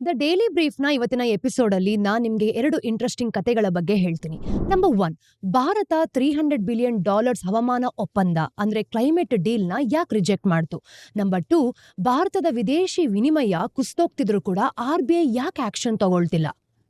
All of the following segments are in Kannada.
ದ ಡೈಲಿ ಬ್ರೀಫ್ನ ಇವತ್ತಿನ ಎಪಿಸೋಡಲ್ಲಿ ನಾನು ನಿಮಗೆ ಎರಡು ಇಂಟ್ರೆಸ್ಟಿಂಗ್ ಕತೆಗಳ ಬಗ್ಗೆ ಹೇಳ್ತೀನಿ. Number one Bharat three hundred billion dollars ಹವಾಮಾನ ಒಪ್ಪಂದ, ಅಂದ್ರೆ ಕ್ಲೈಮೇಟ್ ಡೀಲ್ನ ಯಾಕೆ ರಿಜೆಕ್ಟ್ ಮಾಡ್ತು? ನಂಬರ್ ಟೂ ಭಾರತದ ವಿದೇಶಿ ವಿನಿಮಯ ಕುಸ್ತೋಗ್ತಿದ್ರು ಕೂಡ ಆರ್ ಬಿ ಐ ಯಾಕೆ ಆಕ್ಷನ್ ತಗೊಳ್ತಿಲ್ಲ?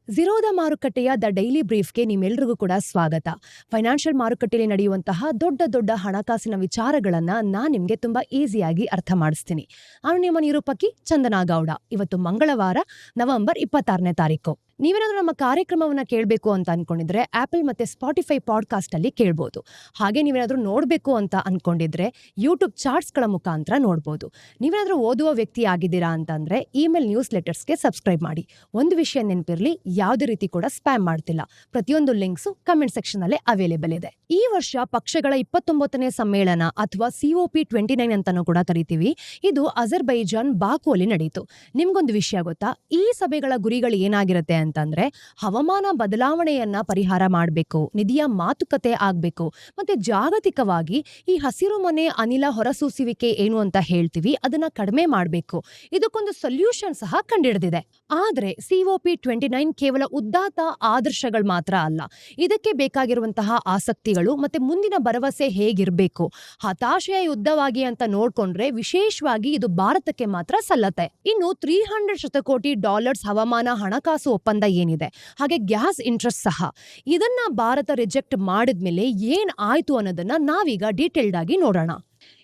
ಝಿರೋದ ಮಾರುಕಟ್ಟೆಯ ದ ಡೈಲಿ ಬ್ರೀಫ್ಗೆ ನಿಮ್ಮೆಲ್ರಿಗೂ ಕೂಡ ಸ್ವಾಗತ. ಫೈನಾನ್ಷಿಯಲ್ ಮಾರುಕಟ್ಟೆಯಲ್ಲಿ ನಡೆಯುವಂತಹ ದೊಡ್ಡ ದೊಡ್ಡ ಹಣಕಾಸಿನ ವಿಚಾರಗಳನ್ನು ನಾನು ನಿಮಗೆ ತುಂಬಾ ಈಸಿಯಾಗಿ ಅರ್ಥ ಮಾಡಿಸ್ತೀನಿ. ನಾನು ನಿಮ್ಮ ನಿರೂಪಕಿ ಚಂದನಾ ಗೌಡ ಇವತ್ತು ಮಂಗಳವಾರ, ನವೆಂಬರ್ ಇಪ್ಪತ್ತಾರನೇ ತಾರೀಕು. ನೀವೇನಾದ್ರೂ ನಮ್ಮ ಕಾರ್ಯಕ್ರಮವನ್ನ ಕೇಳಬೇಕು ಅಂತ ಅನ್ಕೊಂಡಿದ್ರೆ ಆಪಲ್ ಮತ್ತೆ ಸ್ಪಾಟಿಫೈ ಪಾಡ್ಕಾಸ್ಟಲ್ಲಿ ಕೇಳ್ಬೋದು. ಹಾಗೆ ನೀವೇನಾದರೂ ನೋಡ್ಬೇಕು ಅಂತ ಅನ್ಕೊಂಡಿದ್ರೆ ಯೂಟ್ಯೂಬ್ ಚಾರ್ಟ್ಸ್ಗಳ ಮುಖಾಂತರ ನೋಡ್ಬೋದು. ನೀವೇನಾದರೂ ಓದುವ ವ್ಯಕ್ತಿ ಆಗಿದ್ದೀರಾ ಅಂತಂದ್ರೆ ಇಮೇಲ್ ನ್ಯೂಸ್ ಲೆಟರ್ಸ್ಗೆ ಸಬ್ಸ್ಕ್ರೈಬ್ ಮಾಡಿ. ಒಂದು ವಿಷಯ ನೆನಪಿರಲಿ, ಯಾವುದೇ ರೀತಿ ಕೂಡ ಸ್ಪ್ಯಾಮ್ ಮಾಡ್ತಿಲ್ಲ. ಪ್ರತಿಯೊಂದು ಲಿಂಕ್ಸ್ ಕಮೆಂಟ್ ಸೆಕ್ಷನ್ ಅಲ್ಲೇ ಅವೈಲೇಬಲ್ ಇದೆ. ಈ ವರ್ಷ ಪಕ್ಷಗಳ ಇಪ್ಪತ್ತೊಂಬತ್ತನೇ ಸಮ್ಮೇಳನ ಅಥವಾ ಸಿಒಪಿ ಟ್ವೆಂಟಿ ನೈನ್ ಅಂತಾನೂ ಕೂಡ ಕರಿತೀವಿ. ಇದು ಅಜರ್ಬೈಜಾನ್ ಬಾಕುವಲ್ಲಿ ನಡೆಯಿತು ನಿಮ್ಗೊಂದು ವಿಷಯ ಗೊತ್ತಾ? ಈ ಸಭೆಗಳ ಗುರಿಗಳು ಏನಾಗಿರುತ್ತೆ ಅಂತಂದ್ರೆ ಹವಾಮಾನ ಬದಲಾವಣೆಯನ್ನ ಪರಿಹಾರ ಮಾಡಬೇಕು, ನಿಧಿಯ ಮಾತುಕತೆ ಆಗಬೇಕು, ಮತ್ತೆ ಜಾಗತಿಕವಾಗಿ ಈ ಹಸಿರು ಮನೆ ಅನಿಲ ಹೊರಸೂಸುವಿಕೆ ಏನು ಅಂತ ಹೇಳ್ತೀವಿ, ಅದನ್ನ ಕಡಿಮೆ ಮಾಡಬೇಕು. ಇದಕ್ಕೊಂದು ಸೊಲ್ಯೂಷನ್ ಸಹ ಕಂಡಿಡಿದಿದೆ. ಆದ್ರೆ ಸಿಒಪಿ ಟ್ವೆಂಟಿ ನೈನ್ ಕೇವಲ ಉದ್ದಾತ ಆದರ್ಶಗಳು ಮಾತ್ರ ಅಲ್ಲ. ಇದಕ್ಕೆ ಬೇಕಾಗಿರುವಂತಹ ಆಸಕ್ತಿಗಳು ಮತ್ತೆ ಮುಂದಿನ ಭರವಸೆ ಹೇಗಿರಬೇಕು, ಹತಾಶೆಯ ಯುದ್ಧವಾಗಿ ಅಂತ ನೋಡ್ಕೊಂಡ್ರೆ ವಿಶೇಷವಾಗಿ ಇದು ಭಾರತಕ್ಕೆ ಮಾತ್ರ ಸಲ್ಲತ್ತೆ. ಇನ್ನು ತ್ರೀ ಹಂಡ್ರೆಡ್ ಶತಕೋಟಿ ಡಾಲರ್ಸ್ ಹವಾಮಾನ ಹಣಕಾಸು ಒಪ್ಪಂದ ಏನಿದೆ? ಹಾಗೆ ಗ್ಯಾಸ್ ಇಂಟ್ರೆಸ್ಟ್ ಸಹ. ಇದನ್ನ ಭಾರತ ರಿಜೆಕ್ಟ್ ಮಾಡಿದ್ಮೇಲೆ ಏನ್ ಆಯ್ತು ಅನ್ನೋದನ್ನ ನಾವೀಗ ಡೀಟೇಲ್ಡ್ ಆಗಿ ನೋಡೋಣ.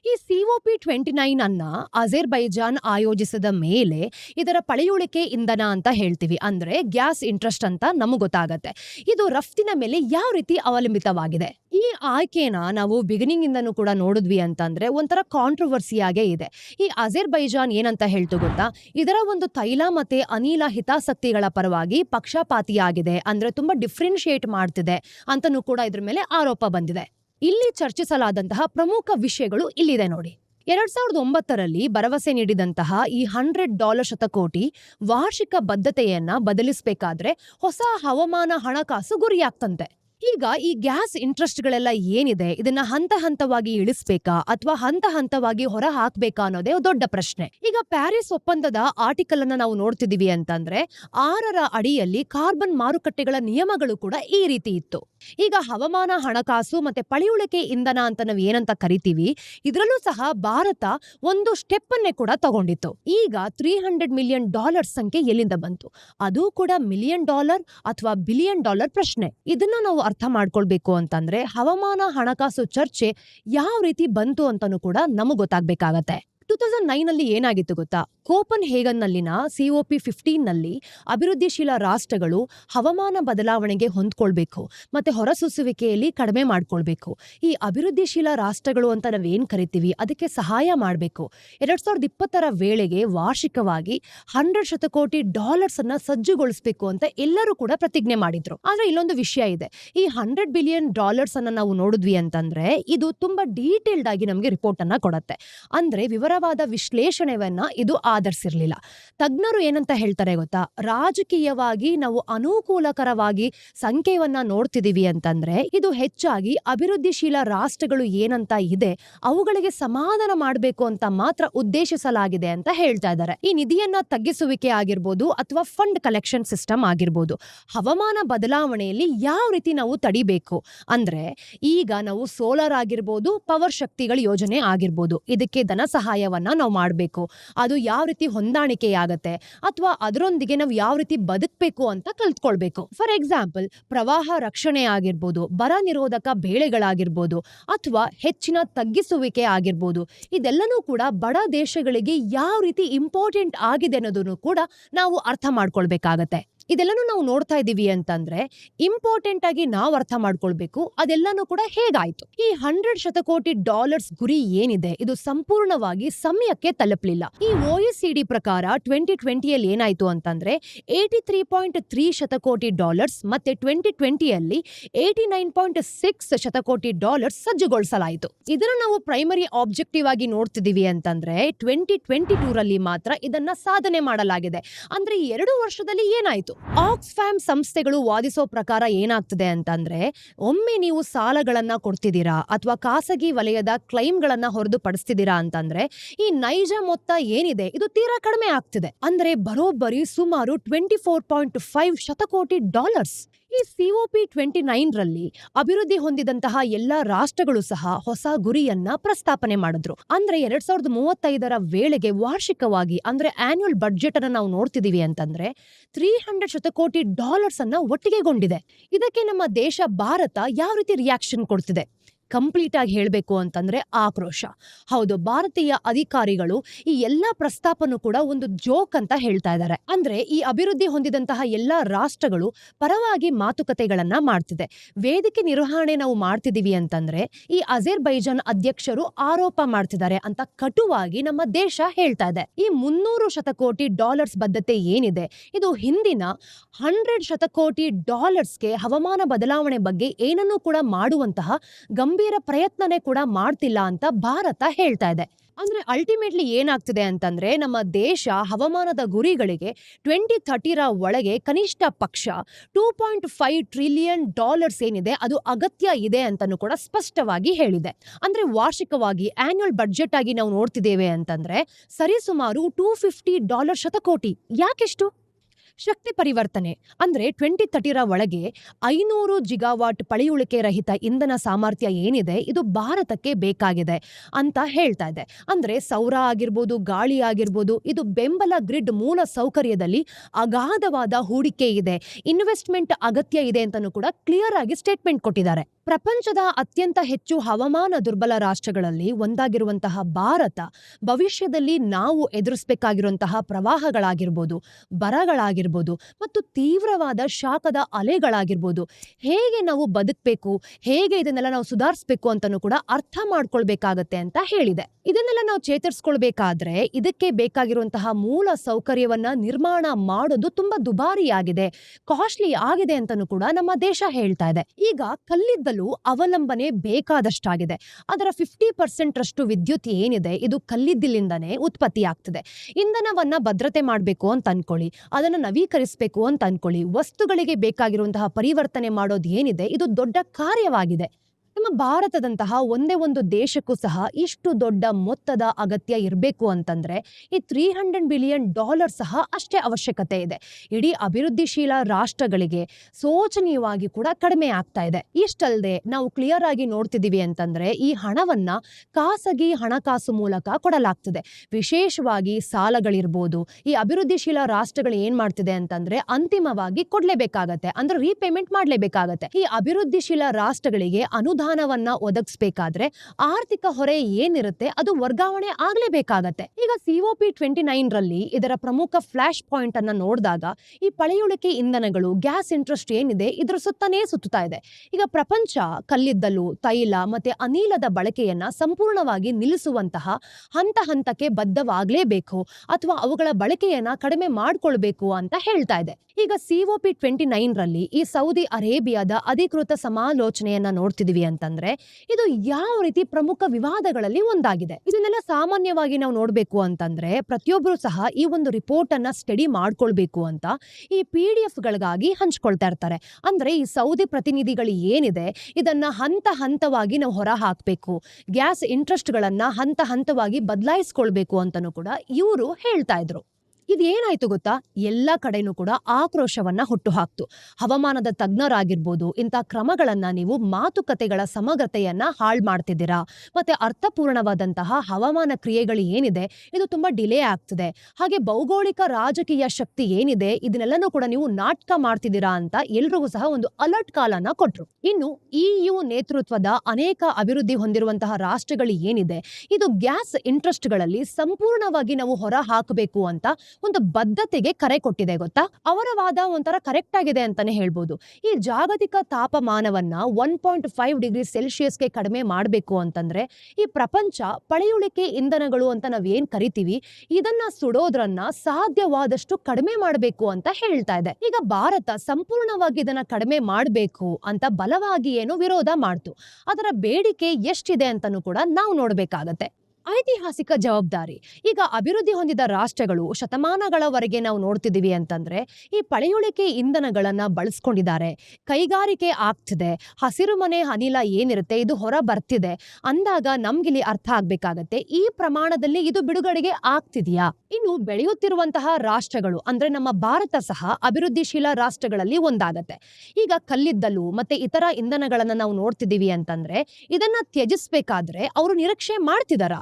ಈ ಸಿಒಪಿ ಟ್ವೆಂಟಿ ನೈನ್ ಅನ್ನ ಅಜರ್ಬೈಜಾನ್ ಆಯೋಜಿಸಿದ ಮೇಲೆ ಇದರ ಪಳೆಯುಳಿಕೆ ಇಂಧನ ಅಂತ ಹೇಳ್ತೀವಿ. ಅಂದ್ರೆ ಗ್ಯಾಸ್ ಇಂಟ್ರೆಸ್ಟ್ ಅಂತ ನಮಗೆ ಗೊತ್ತಾಗತ್ತೆ. ಇದು ರಫ್ತಿನ ಮೇಲೆ ಯಾವ ರೀತಿ ಅವಲಂಬಿತವಾಗಿದೆ? ಈ ಆಯ್ಕೆನ ನಾವು ಬಿಗಿನಿಂಗ್ ಇಂದನೂ ಕೂಡ ನೋಡಿದ್ವಿ ಅಂತಂದ್ರೆ ಒಂಥರ ಕಾಂಟ್ರವರ್ಸಿಯಾಗೇ ಇದೆ. ಈ ಅಜರ್ಬೈಜಾನ್ ಏನಂತ ಹೇಳ್ತು ಗೊತ್ತಾ? ಇದರ ಒಂದು ತೈಲ ಮತ್ತೆ ಅನಿಲ ಹಿತಾಸಕ್ತಿಗಳ ಪರವಾಗಿ ಪಕ್ಷಪಾತಿಯಾಗಿದೆ. ಅಂದ್ರೆ ತುಂಬಾ ಡಿಫ್ರೆನ್ಶಿಯೇಟ್ ಮಾಡ್ತಿದೆ ಅಂತನೂ ಕೂಡ ಇದ್ರ ಮೇಲೆ ಆರೋಪ ಬಂದಿದೆ. ಇಲ್ಲಿ ಚರ್ಚಿಸಲಾದಂತಹ ಪ್ರಮುಖ ವಿಷಯಗಳು ಇಲ್ಲಿದೆ ನೋಡಿ. ಎರಡ್ ಸಾವಿರದ ಒಂಬತ್ತರಲ್ಲಿ ಭರವಸೆ ನೀಡಿದಂತಹ ಈ ಹಂಡ್ರೆಡ್ ಡಾಲರ್ ಶತಕೋಟಿ ವಾರ್ಷಿಕ ಬದ್ಧತೆಯನ್ನ ಬದಲಿಸಬೇಕಾದ್ರೆ ಹೊಸ ಹವಾಮಾನ ಹಣಕಾಸು ಗುರಿಯಾಗ್ತಂತೆ. ಈಗ ಈ ಗ್ಯಾಸ್ ಇಂಟ್ರೆಸ್ಟ್ಗಳೆಲ್ಲ ಏನಿದೆ? ಇದನ್ನ ಹಂತ ಹಂತವಾಗಿ ಇಳಿಸ್ಬೇಕಾ? ಅಥವಾ ಹಂತ ಹಂತವಾಗಿ ಹೊರ ಹಾಕ್ಬೇಕಾ ಅನ್ನೋದೇ ದೊಡ್ಡ ಪ್ರಶ್ನೆ. ಈಗ ಪ್ಯಾರಿಸ್ ಒಪ್ಪಂದದ ಆರ್ಟಿಕಲ್ ಅನ್ನ ನಾವು ನೋಡ್ತಿದೀವಿ ಅಂತಂದ್ರೆ, ಆರರ ಅಡಿಯಲ್ಲಿ ಕಾರ್ಬನ್ ಮಾರುಕಟ್ಟೆಗಳ ನಿಯಮಗಳು ಕೂಡ ಈ ರೀತಿ ಇತ್ತು. ಈಗ ಹವಾಮಾನ ಹಣಕಾಸು ಮತ್ತೆ ಪಳಿಯುಳಿಕೆ ಇಂಧನ ಅಂತ ನಾವು ಏನಂತ ಕರಿತೀವಿ, ಇದರಲ್ಲೂ ಸಹ ಭಾರತ ಒಂದು ಸ್ಟೆಪ್ ಅನ್ನೇ ಕೂಡ ತಗೊಂಡಿತ್ತು. ಈಗ ತ್ರೀ ಹಂಡ್ರೆಡ್ ಮಿಲಿಯನ್ ಡಾಲರ್ ಸಂಖ್ಯೆ ಎಲ್ಲಿಂದ ಬಂತು? ಅದು ಕೂಡ ಮಿಲಿಯನ್ ಡಾಲರ್ ಅಥವಾ ಬಿಲಿಯನ್ ಡಾಲರ್ ಪ್ರಶ್ನೆ. ಇದನ್ನ ನಾವು ಅರ್ಥ ಮಾಡ್ಕೊಳ್ಬೇಕು ಅಂತಂದ್ರೆ ಹವಾಮಾನ ಹಣಕಾಸು ಚರ್ಚೆ ಯಾವ ರೀತಿ ಬಂತು ಅಂತನೂ ಕೂಡ ನಮಗ್ ಗೊತ್ತಾಗ್ಬೇಕಾಗತ್ತೆ. ಟೂ ತೌಸಂಡ್ ನೈನ್ ಅಲ್ಲಿ ಏನಾಗಿತ್ತು ಗೊತ್ತಾ? ಕೋಪನ್ ಹೇಗನ್ನಲ್ಲಿನ ಸಿಒಪಿ ಫಿಫ್ಟೀನ್ನಲ್ಲಿ ಅಭಿವೃದ್ಧಿಶೀಲ ರಾಷ್ಟ್ರಗಳು ಹವಾಮಾನ ಬದಲಾವಣೆಗೆ ಹೊಂದ್ಕೊಳ್ಬೇಕು ಮತ್ತೆ ಹೊರಸೂಸುವಿಕೆಯಲ್ಲಿ ಕಡಿಮೆ ಮಾಡ್ಕೊಳ್ಬೇಕು. ಈ ಅಭಿವೃದ್ಧಿಶೀಲ ರಾಷ್ಟ್ರಗಳು ಅಂತ ನಾವೇನು ಕರಿತೀವಿ? ಅದಕ್ಕೆ ಸಹಾಯ ಮಾಡಬೇಕು. ಎರಡ್ ಸಾವಿರದ ಇಪ್ಪತ್ತರ ವೇಳೆಗೆ ವಾರ್ಷಿಕವಾಗಿ ಹಂಡ್ರೆಡ್ ಶತಕೋಟಿ ಡಾಲರ್ಸ್ ಅನ್ನ ಸಜ್ಜುಗೊಳಿಸಬೇಕು ಅಂತ ಎಲ್ಲರೂ ಕೂಡ ಪ್ರತಿಜ್ಞೆ ಮಾಡಿದ್ರು. ಆದ್ರೆ ಇಲ್ಲೊಂದು ವಿಷಯ ಇದೆ. ಈ ಹಂಡ್ರೆಡ್ ಬಿಲಿಯನ್ ಡಾಲರ್ಸ್ ಅನ್ನ ನಾವು ನೋಡಿದ್ವಿ ಅಂತಂದ್ರೆ ಇದು ತುಂಬಾ ಡೀಟೇಲ್ಡ್ ಆಗಿ ನಮಗೆ ರಿಪೋರ್ಟ್ ಅನ್ನ ಕೊಡತ್ತೆ. ಅಂದ್ರೆ ವಿವರವಾದ ವಿಶ್ಲೇಷಣೆಯನ್ನ ಇದು ಆಧರಿಸಿರ್ಲಿಲ್ಲ. ತಜ್ಞರು ಏನಂತ ಹೇಳ್ತಾರೆ ಗೊತ್ತಾ? ರಾಜಕೀಯವಾಗಿ ನಾವು ಅನುಕೂಲಕರವಾಗಿ ಸಂಖ್ಯೆಯನ್ನ ನೋಡ್ತಿದೀವಿ ಅಂತಂದ್ರೆ ಇದು ಹೆಚ್ಚಾಗಿ ಅಭಿವೃದ್ಧಿಶೀಲ ರಾಷ್ಟ್ರಗಳು ಏನಂತ ಇದೆ ಅವುಗಳಿಗೆ ಸಮಾಧಾನ ಮಾಡಬೇಕು ಅಂತ ಮಾತ್ರ ಉದ್ದೇಶಿಸಲಾಗಿದೆ ಅಂತ ಹೇಳ್ತಾ ಇದ್ದಾರೆ. ಈ ನಿಧಿಯನ್ನ ತಗ್ಗಿಸುವಿಕೆ ಆಗಿರ್ಬೋದು ಅಥವಾ ಫಂಡ್ ಕಲೆಕ್ಷನ್ ಸಿಸ್ಟಮ್ ಆಗಿರ್ಬೋದು ಹವಾಮಾನ ಬದಲಾವಣೆಯಲ್ಲಿ ಯಾವ ರೀತಿ ನಾವು ತಡಿಬೇಕು ಅಂದ್ರೆ ಈಗ ನಾವು ಸೋಲಾರ್ ಆಗಿರ್ಬೋದು, ಪವರ್ ಶಕ್ತಿಗಳ ಯೋಜನೆ ಆಗಿರ್ಬೋದು. ಇದಕ್ಕೆ ಧನ ಸಹಾಯವನ್ನ ನಾವು ಮಾಡಬೇಕು. ಅದು ಯಾವ ರೀತಿ ಹೊಂದಾಣಿಕೆ ಹೊಂದಾಣಿಕೆಯಾಗತ್ತೆ ಅಥವಾ ಅದರೊಂದಿಗೆ ನಾವು ಯಾವ ರೀತಿ ಬದುಕಬೇಕು ಅಂತ ಕಲ್ತ್ಕೊಳ್ಬೇಕು. ಫಾರ್ ಎಕ್ಸಾಂಪಲ್ ಪ್ರವಾಹ ರಕ್ಷಣೆ ಆಗಿರ್ಬೋದು, ಬರ ನಿರೋಧಕ ಬೆಳೆಗಳಾಗಿರ್ಬೋದು ಅಥವಾ ಹೆಚ್ಚಿನ ತಗ್ಗಿಸುವಿಕೆ ಆಗಿರ್ಬೋದು, ಇದೆಲ್ಲನೂ ಕೂಡ ಬಡ ದೇಶಗಳಿಗೆ ಯಾವ ರೀತಿ ಇಂಪಾರ್ಟೆಂಟ್ ಆಗಿದೆ ಅನ್ನೋದನ್ನು ಕೂಡ ನಾವು ಅರ್ಥ ಮಾಡ್ಕೊಳ್ಬೇಕಾಗತ್ತೆ. ಇದೆಲ್ಲನೂ ನಾವು ನೋಡ್ತಾ ಇದ್ದೀವಿ ಅಂತಂದ್ರೆ ಇಂಪಾರ್ಟೆಂಟ್ ಆಗಿ ನಾವು ಅರ್ಥ ಮಾಡ್ಕೊಳ್ಬೇಕು. ಅದೆಲ್ಲನೂ ಕೂಡ ಹೇಗಾಯ್ತು? ಈ ಹಂಡ್ರೆಡ್ ಶತಕೋಟಿ ಡಾಲರ್ಸ್ ಗುರಿ ಏನಿದೆ? ಇದು ಸಂಪೂರ್ಣವಾಗಿ ಸಮಯಕ್ಕೆ ತಲುಪಲಿಲ್ಲ. ಈ ಡಿ ಪ್ರಕಾರ ಟ್ವೆಂಟಿ ಟ್ವೆಂಟಿಯಲ್ಲಿ ಏನಾಯ್ತು ಅಂತಂದ್ರೆ ಏಟಿ ತ್ರೀ ಪಾಯಿಂಟ್ ತ್ರೀ ಶತಕೋಟಿ ಡಾಲರ್ಸ್ ಮತ್ತೆ ಟ್ವೆಂಟಿ ಟ್ವೆಂಟಿಯಲ್ಲಿ ಏಟಿ ನೈನ್ ಪಾಯಿಂಟ್ ಸಿಕ್ಸ್ ಶತಕೋಟಿ ಡಾಲರ್ಸ್ ಸಜ್ಜುಗೊಳಿಸಲಾಯಿತು. ಇದನ್ನು ನಾವು ಪ್ರೈಮರಿ ಆಬ್ಜೆಕ್ಟಿವ್ ಆಗಿ ನೋಡ್ತಿದೀವಿ ಅಂತಂದ್ರೆ ಟ್ವೆಂಟಿ ಟ್ವೆಂಟಿ ಟೂರಲ್ಲಿ ಮಾತ್ರ ಇದನ್ನ ಸಾಧನೆ ಮಾಡಲಾಗಿದೆ. ಅಂದ್ರೆ ಎರಡು ವರ್ಷದಲ್ಲಿ ಏನಾಯ್ತು? ಆಕ್ಸ್ಫ್ಯಾಮ್ ಸಂಸ್ಥೆಗಳು ವಾದಿಸೋ ಪ್ರಕಾರ ಏನಾಗ್ತದೆ ಅಂತಂದ್ರೆ, ಒಮ್ಮೆ ನೀವು ಸಾಲಗಳನ್ನ ಕೊಡ್ತಿದ್ದೀರಾ ಅಥವಾ ಖಾಸಗಿ ವಲಯದ ಕ್ಲೈಮ್ಗಳನ್ನ ಹೊರತುಪಡಿಸ್ತಿದ್ದೀರಾ ಅಂತಂದ್ರೆ, ಈ ನೈಜ ಮೊತ್ತ ಏನಿದೆ, ಇದು ತೀರಾ ಕಡಿಮೆ ಆಗ್ತಿದೆ. ಅಂದ್ರೆ ಬರೋಬ್ಬರಿ ಸುಮಾರು ಟ್ವೆಂಟಿ ಫೋರ್ ಪಾಯಿಂಟ್ ಫೈವ್ ಶತಕೋಟಿ ಡಾಲರ್ಸ್ ಈ ಸಿಒಪಿ ಟ್ವೆಂಟಿ ನೈನ್ ರಲ್ಲಿ ಅಭಿವೃದ್ಧಿ ಹೊಂದಿದಂತಹ ಎಲ್ಲಾ ರಾಷ್ಟ್ರಗಳು ಸಹ ಹೊಸ ಗುರಿಯನ್ನ ಪ್ರಸ್ತಾಪನೆ ಮಾಡಿದ್ರು. ಅಂದ್ರೆ ಎರಡ್ ಸಾವಿರದ ಮೂವತ್ತೈದರ ವೇಳೆಗೆ ವಾರ್ಷಿಕವಾಗಿ ಅಂದ್ರೆ ಆನ್ಯುವಲ್ ಬಡ್ಜೆಟ್ ಅನ್ನ ನಾವು ನೋಡ್ತಿದೀವಿ ಅಂತಂದ್ರೆ ತ್ರೀ ಹಂಡ್ರೆಡ್ ಶತಕೋಟಿ ಡಾಲರ್ಸ್ ಅನ್ನ ಒಟ್ಟಿಗೆಗೊಂಡಿದೆ. ಇದಕ್ಕೆ ನಮ್ಮ ದೇಶ ಭಾರತ ಯಾವ ರೀತಿ ರಿಯಾಕ್ಷನ್ ಕೊಡ್ತಿದೆ? ಕಂಪ್ಲೀಟ್ ಆಗಿ ಹೇಳಬೇಕು ಅಂತಂದ್ರೆ ಆಕ್ರೋಶ. ಹೌದು, ಭಾರತೀಯ ಅಧಿಕಾರಿಗಳು ಈ ಎಲ್ಲಾ ಪ್ರಸ್ತಾಪನೂ ಕೂಡ ಒಂದು ಜೋಕ್ ಅಂತ ಹೇಳ್ತಾ ಇದ್ದಾರೆ. ಅಂದ್ರೆ ಈ ಅಭಿವೃದ್ಧಿ ಹೊಂದಿದಂತಹ ಎಲ್ಲ ರಾಷ್ಟ್ರಗಳು ಪರವಾಗಿ ಮಾತುಕತೆಗಳನ್ನ ಮಾಡ್ತಿದೆ. ವೇದಿಕೆ ನಿರ್ವಹಣೆ ನಾವು ಮಾಡ್ತಿದೀವಿ ಅಂತಂದ್ರೆ ಈ ಅಜೇರ್ ಬೈಜಾನ್ ಅಧ್ಯಕ್ಷರು ಆರೋಪ ಮಾಡ್ತಿದ್ದಾರೆ ಅಂತ ಕಟುವಾಗಿ ನಮ್ಮ ದೇಶ ಹೇಳ್ತಾ ಇದೆ. ಈ ಮುನ್ನೂರು ಶತಕೋಟಿ ಡಾಲರ್ಸ್ ಬದ್ಧತೆ ಏನಿದೆ? ಇದು ಹಿಂದಿನ ಹಂಡ್ರೆಡ್ ಶತಕೋಟಿ ಡಾಲರ್ಸ್ಗೆ ಹವಾಮಾನ ಬದಲಾವಣೆ ಬಗ್ಗೆ ಏನನ್ನೂ ಕೂಡ ಮಾಡುವಂತಹ ಗಂಭೀರ ಪ್ರಯತ್ನನೇ ಕೂಡ ಮಾಡ್ತಿಲ್ಲ ಅಂತ ಭಾರತ ಹೇಳ್ತಾ ಇದೆ. ಅಂದ್ರೆ ಅಲ್ಟಿಮೇಟ್ಲಿ ಏನಾಗ್ತಿದೆ ಅಂತಂದ್ರೆ ನಮ್ಮ ದೇಶ ಹವಾಮಾನದ ಗುರಿಗಳಿಗೆ ಟ್ವೆಂಟಿ ಥರ್ಟಿರ ಒಳಗೆ ಕನಿಷ್ಠ ಪಕ್ಷ two point five trillion dollars ಏನಿದೆ ಅದು ಅಗತ್ಯ ಇದೆ ಅಂತನೂ ಕೂಡ ಸ್ಪಷ್ಟವಾಗಿ ಹೇಳಿದೆ. ಅಂದ್ರೆ ವಾರ್ಷಿಕವಾಗಿ ಆನ್ಯುವಲ್ ಬಡ್ಜೆಟ್ ಆಗಿ ನಾವು ನೋಡ್ತಿದ್ದೇವೆ ಅಂತಂದ್ರೆ ಸರಿಸುಮಾರು ಟೂ ಫಿಫ್ಟಿ ಡಾಲರ್ ಶತಕೋಟಿ. ಯಾಕೆಷ್ಟು? ಶಕ್ತಿ ಪರಿವರ್ತನೆ ಅಂದ್ರೆ ಟ್ವೆಂಟಿ ತರ್ಟಿರ ಒಳಗೆ ಐನೂರು ಜಿಗಾವಾಟ್ ಪಳೆಯುಳಿಕೆ ರಹಿತ ಇಂಧನ ಸಾಮರ್ಥ್ಯ ಏನಿದೆ, ಇದು ಭಾರತಕ್ಕೆ ಬೇಕಾಗಿದೆ ಅಂತ ಹೇಳ್ತಾ ಇದೆ. ಅಂದ್ರೆ ಸೌರ ಆಗಿರ್ಬೋದು, ಗಾಳಿ ಆಗಿರ್ಬೋದು, ಇದು ಬೆಂಬಲ ಗ್ರಿಡ್ ಮೂಲ ಸೌಕರ್ಯದಲ್ಲಿ ಅಗಾಧವಾದ ಹೂಡಿಕೆ ಇದೆ. ಇನ್ವೆಸ್ಟ್ಮೆಂಟ್ ಅಗತ್ಯ ಇದೆ ಅಂತಲೂ ಕೂಡ ಕ್ಲಿಯರ್ ಆಗಿ ಸ್ಟೇಟ್ಮೆಂಟ್ ಕೊಟ್ಟಿದ್ದಾರೆ. ಪ್ರಪಂಚದ ಅತ್ಯಂತ ಹೆಚ್ಚು ಹವಾಮಾನ ದುರ್ಬಲ ರಾಷ್ಟ್ರಗಳಲ್ಲಿ ಒಂದಾಗಿರುವಂತಹ ಭಾರತ ಭವಿಷ್ಯದಲ್ಲಿ ನಾವು ಎದುರಿಸಬೇಕಾಗಿರುವಂತಹ ಪ್ರವಾಹಗಳಾಗಿರ್ಬೋದು, ಬರಗಳಾಗಿರ್ಬೋದು ಮತ್ತು ತೀವ್ರವಾದ ಶಾಖದ ಅಲೆಗಳಾಗಿರ್ಬೋದು. ಹೇಗೆ ನಾವು ಬದುಕಬೇಕು, ಹೇಗೆ ಇದನ್ನೆಲ್ಲ ನಾವು ಸುಧಾರಿಸಬೇಕು ಅಂತನೂ ಕೂಡ ಅರ್ಥ ಮಾಡ್ಕೊಳ್ಬೇಕಾಗತ್ತೆ ಅಂತ ಹೇಳಿದೆ. ಇದನ್ನೆಲ್ಲ ನಾವು ಚೇತರಿಸ್ಕೊಳ್ಬೇಕಾದ್ರೆ ಇದಕ್ಕೆ ಬೇಕಾಗಿರುವಂತಹ ಮೂಲ ಸೌಕರ್ಯವನ್ನ ನಿರ್ಮಾಣ ಮಾಡೋದು ತುಂಬಾ ದುಬಾರಿಯಾಗಿದೆ, ಕಾಸ್ಟ್ಲಿ ಆಗಿದೆ ಅಂತನೂ ಕೂಡ ನಮ್ಮ ದೇಶ ಹೇಳ್ತಾ ಇದೆ. ಈಗ ಕಲ್ಲಿದ್ದಲು ಅವಲಂಬನೆ ಬೇಕಾದಷ್ಟಾಗಿದೆ. ಅದರ ಫಿಫ್ಟಿ ಪರ್ಸೆಂಟ್ ರಷ್ಟು ವಿದ್ಯುತ್ ಏನಿದೆ, ಇದು ಕಲ್ಲಿದ್ದಲಿಂದನೇ ಉತ್ಪತ್ತಿ ಆಗ್ತದೆ ಇಂಧನವನ್ನ ಭದ್ರತೆ ಮಾಡಬೇಕು ಅಂತ ಅನ್ಕೊಳ್ಳಿ. ಅದನ್ನ ನವೀಕರಿಸಬೇಕು ಅಂತ ಅನ್ಕೊಳ್ಳಿ. ವಸ್ತುಗಳಿಗೆ ಬೇಕಾಗಿರುವಂತಹ ಪರಿವರ್ತನೆ ಮಾಡೋದು ಏನಿದೆ? ಇದು ದೊಡ್ಡ ಕಾರ್ಯವಾಗಿದೆ. ನಮ್ಮ ಭಾರತದಂತಹ ಒಂದೇ ಒಂದು ದೇಶಕ್ಕೂ ಸಹ ಇಷ್ಟು ದೊಡ್ಡ ಮೊತ್ತದ ಅಗತ್ಯ ಇರಬೇಕು ಅಂತಂದರೆ ಈ ತ್ರೀ ಹಂಡ್ರೆಡ್ ಬಿಲಿಯನ್ ಡಾಲರ್ ಸಹ ಅಷ್ಟೇ ಅವಶ್ಯಕತೆ ಇದೆ. ಇಡೀ ಅಭಿವೃದ್ಧಿಶೀಲ ರಾಷ್ಟ್ರಗಳಿಗೆ ಶೋಚನೀಯವಾಗಿ ಕೂಡ ಕಡಿಮೆ ಆಗ್ತಾ ಇದೆ. ಇಷ್ಟಲ್ಲದೆ ನಾವು ಕ್ಲಿಯರ್ ಆಗಿ ನೋಡ್ತಿದ್ದೀವಿ ಅಂತಂದರೆ ಈ ಹಣವನ್ನ ಖಾಸಗಿ ಹಣಕಾಸು ಮೂಲಕ ಕೊಡಲಾಗ್ತದೆ. ವಿಶೇಷವಾಗಿ ಸಾಲಗಳಿರ್ಬೋದು, ಈ ಅಭಿವೃದ್ಧಿಶೀಲ ರಾಷ್ಟ್ರಗಳು ಏನು ಮಾಡ್ತಿದೆ ಅಂತಂದರೆ ಅಂತಿಮವಾಗಿ ಕೊಡಲೇಬೇಕಾಗತ್ತೆ, ಅಂದ್ರೆ ರೀಪೇಮೆಂಟ್ ಮಾಡಲೇಬೇಕಾಗತ್ತೆ. ಈ ಅಭಿವೃದ್ಧಿಶೀಲ ರಾಷ್ಟ್ರಗಳಿಗೆ ಅನುದಾನವನ್ನ ಒದಗಿಸಬೇಕಾದ್ರೆ ಆರ್ಥಿಕ ಹೊರೆ ಏನಿರುತ್ತೆ ಅದು ವರ್ಗಾವಣೆ ಆಗ್ಲೇಬೇಕಾಗತ್ತೆ. ಈಗ ಸಿಒಪಿ ಟ್ವೆಂಟಿ ನೈನ್ ರಲ್ಲಿ ಇದರ ಪ್ರಮುಖ ಫ್ಲಾಶ್ ಪಾಯಿಂಟ್ ಅನ್ನ ನೋಡಿದಾಗ ಈ ಪಳೆಯುಳಿಕೆ ಇಂಧನಗಳು, ಗ್ಯಾಸ್ ಇಂಟ್ರೆಸ್ಟ್ ಏನಿದೆ ಇದ್ರ ಸುತ್ತನೇ ಸುತ್ತುತ್ತಾ ಇದೆ. ಈಗ ಪ್ರಪಂಚ ಕಲ್ಲಿದ್ದಲು, ತೈಲ ಮತ್ತೆ ಅನಿಲದ ಬಳಕೆಯನ್ನ ಸಂಪೂರ್ಣವಾಗಿ ನಿಲ್ಲಿಸುವಂತಹ ಹಂತ ಹಂತಕ್ಕೆ ಬದ್ಧವಾಗಲೇಬೇಕು ಅಥವಾ ಅವುಗಳ ಬಳಕೆಯನ್ನ ಕಡಿಮೆ ಮಾಡಿಕೊಳ್ಬೇಕು ಅಂತ ಹೇಳ್ತಾ ಇದೆ. ಈಗ ಸಿಒಪಿ ಟ್ವೆಂಟಿ ನೈನ್ ರಲ್ಲಿ ಈ ಸೌದಿ ಅರೇಬಿಯಾದ ಅಧಿಕೃತ ಸಮಾಲೋಚನೆಯನ್ನ ನೋಡ್ತಿದೀವಿ ಅಂತಂದ್ರೆ ಇದು ಯಾವ ರೀತಿ ಪ್ರಮುಖ ವಿವಾದಗಳಲ್ಲಿ ಒಂದಾಗಿದೆ. ಇದನ್ನೆಲ್ಲ ಸಾಮಾನ್ಯವಾಗಿ ನಾವು ನೋಡ್ಬೇಕು ಅಂತಂದ್ರೆ ಪ್ರತಿಯೊಬ್ಬರು ಸಹ ಈ ಒಂದು ರಿಪೋರ್ಟ್ ಅನ್ನ ಸ್ಟಡಿ ಮಾಡ್ಕೊಳ್ಬೇಕು ಅಂತ ಈ ಪಿ ಡಿ ಎಫ್ ಗಳಿಗಾಗಿ ಹಂಚ್ಕೊಳ್ತಾ ಇರ್ತಾರೆ. ಅಂದ್ರೆ ಈ ಸೌದಿ ಪ್ರತಿನಿಧಿಗಳು ಏನಿದೆ, ಇದನ್ನ ಹಂತ ಹಂತವಾಗಿ ನಾವು ಹೊರ ಹಾಕ್ಬೇಕು. ಗ್ಯಾಸ್ ಇಂಟ್ರೆಸ್ಟ್ ಗಳನ್ನ ಹಂತ ಹಂತವಾಗಿ ಬದಲಾಯಿಸ್ಕೊಳ್ಬೇಕು ಅಂತಲೂ ಕೂಡ ಇವರು ಹೇಳ್ತಾ ಇದ್ರು. ಇದೇನಾಯ್ತು ಗೊತ್ತಾ? ಎಲ್ಲ ಕಡೆನೂ ಕೂಡ ಆಕ್ರೋಶವನ್ನ ಹುಟ್ಟು ಹಾಕ್ತು ಹವಾಮಾನದ ತಜ್ಞರಾಗಿರ್ಬೋದು, ಇಂಥ ಕ್ರಮಗಳನ್ನ ನೀವು ಮಾತುಕತೆಗಳ ಸಮಗ್ರತೆಯನ್ನ ಹಾಳು ಮಾಡ್ತಿದ್ದೀರಾ? ಮತ್ತೆ ಅರ್ಥಪೂರ್ಣವಾದಂತಹ ಹವಾಮಾನ ಕ್ರಿಯೆಗಳು ಏನಿದೆ? ಇದು ತುಂಬಾ ಡಿಲೇ ಆಗ್ತಿದೆ. ಹಾಗೆ ಭೌಗೋಳಿಕ ರಾಜಕೀಯ ಶಕ್ತಿ ಏನಿದೆ? ಇದನ್ನೆಲ್ಲನೂ ಕೂಡ ನೀವು ನಾಟಕ ಮಾಡ್ತಿದ್ದೀರಾ ಅಂತ ಎಲ್ರಿಗೂ ಸಹ ಒಂದು ಅಲರ್ಟ್ ಕಾಲನ್ನ ಕೊಟ್ರು. ಇನ್ನು ಇಯು ನೇತೃತ್ವದ ಅನೇಕ ಅಭಿವೃದ್ಧಿ ಹೊಂದಿರುವಂತಹ ರಾಷ್ಟ್ರಗಳು ಏನಿದೆ? ಇದು ಗ್ಯಾಸ್ ಇಂಟ್ರೆಸ್ಟ್ಗಳಲ್ಲಿ ಸಂಪೂರ್ಣವಾಗಿ ನಾವು ಹೊರ ಹಾಕಬೇಕು ಅಂತ ಒಂದು ಬದ್ಧತೆಗೆ ಕರೆ ಕೊಟ್ಟಿದೆ, ಗೊತ್ತಾ? ಅವರ ವಾದ ಒಂಥರ ಕರೆಕ್ಟ್ ಆಗಿದೆ ಅಂತಾನೆ ಹೇಳ್ಬೋದು. ಈ ಜಾಗತಿಕ ತಾಪಮಾನವನ್ನ ಒನ್ ಪಾಯಿಂಟ್ ಫೈವ್ ಡಿಗ್ರಿ ಸೆಲ್ಸಿಯಸ್ಗೆ ಕಡಿಮೆ ಮಾಡಬೇಕು ಅಂತಂದ್ರೆ, ಈ ಪ್ರಪಂಚ ಪಳೆಯುಳಿಕೆ ಇಂಧನಗಳು ಅಂತ ನಾವೇನ್ ಕರಿತೀವಿ, ಇದನ್ನ ಸುಡೋದ್ರನ್ನ ಸಾಧ್ಯವಾದಷ್ಟು ಕಡಿಮೆ ಮಾಡಬೇಕು ಅಂತ ಹೇಳ್ತಾ ಇದೆ. ಈಗ ಭಾರತ ಸಂಪೂರ್ಣವಾಗಿ ಇದನ್ನ ಕಡಿಮೆ ಮಾಡಬೇಕು ಅಂತ ಬಲವಾಗಿ ಏನು ವಿರೋಧ ಮಾಡ್ತು. ಅದರ ಬೇಡಿಕೆ ಎಷ್ಟಿದೆ ಅಂತಾನು ಕೂಡ ನಾವು ನೋಡ್ಬೇಕಾಗತ್ತೆ. ಐತಿಹಾಸಿಕ ಜವಾಬ್ದಾರಿ. ಈಗ ಅಭಿವೃದ್ಧಿ ಹೊಂದಿದ ರಾಷ್ಟ್ರಗಳು ಶತಮಾನಗಳವರೆಗೆ ನಾವು ನೋಡ್ತಿದ್ದೀವಿ ಅಂತಂದ್ರೆ, ಈ ಪಳೆಯುಳಿಕೆ ಇಂಧನಗಳನ್ನು ಬಳಸ್ಕೊಂಡಿದ್ದಾರೆ. ಕೈಗಾರಿಕೆ ಆಗ್ತಿದೆ, ಹಸಿರು ಮನೆ ಅನಿಲ ಏನಿರುತ್ತೆ, ಇದು ಹೊರ ಬರ್ತಿದೆ. ಅಂದಾಗ ನಮ್ಗಿಲ್ಲಿ ಅರ್ಥ ಆಗ್ಬೇಕಾಗತ್ತೆ, ಈ ಪ್ರಮಾಣದಲ್ಲಿ ಇದು ಬಿಡುಗಡೆಗೆ ಆಗ್ತಿದೆಯಾ? ಇನ್ನು ಬೆಳೆಯುತ್ತಿರುವಂತಹ ರಾಷ್ಟ್ರಗಳು, ಅಂದ್ರೆ ನಮ್ಮ ಭಾರತ ಸಹ ಅಭಿವೃದ್ಧಿಶೀಲ ರಾಷ್ಟ್ರಗಳಲ್ಲಿ ಒಂದಾಗತ್ತೆ. ಈಗ ಕಲ್ಲಿದ್ದಲು ಮತ್ತೆ ಇತರ ಇಂಧನಗಳನ್ನ ನಾವು ನೋಡ್ತಿದ್ದೀವಿ ಅಂತಂದ್ರೆ, ಇದನ್ನ ತ್ಯಜಿಸ್ಬೇಕಾದ್ರೆ ಅವರು ನಿರೀಕ್ಷೆ ಮಾಡ್ತಿದಾರ?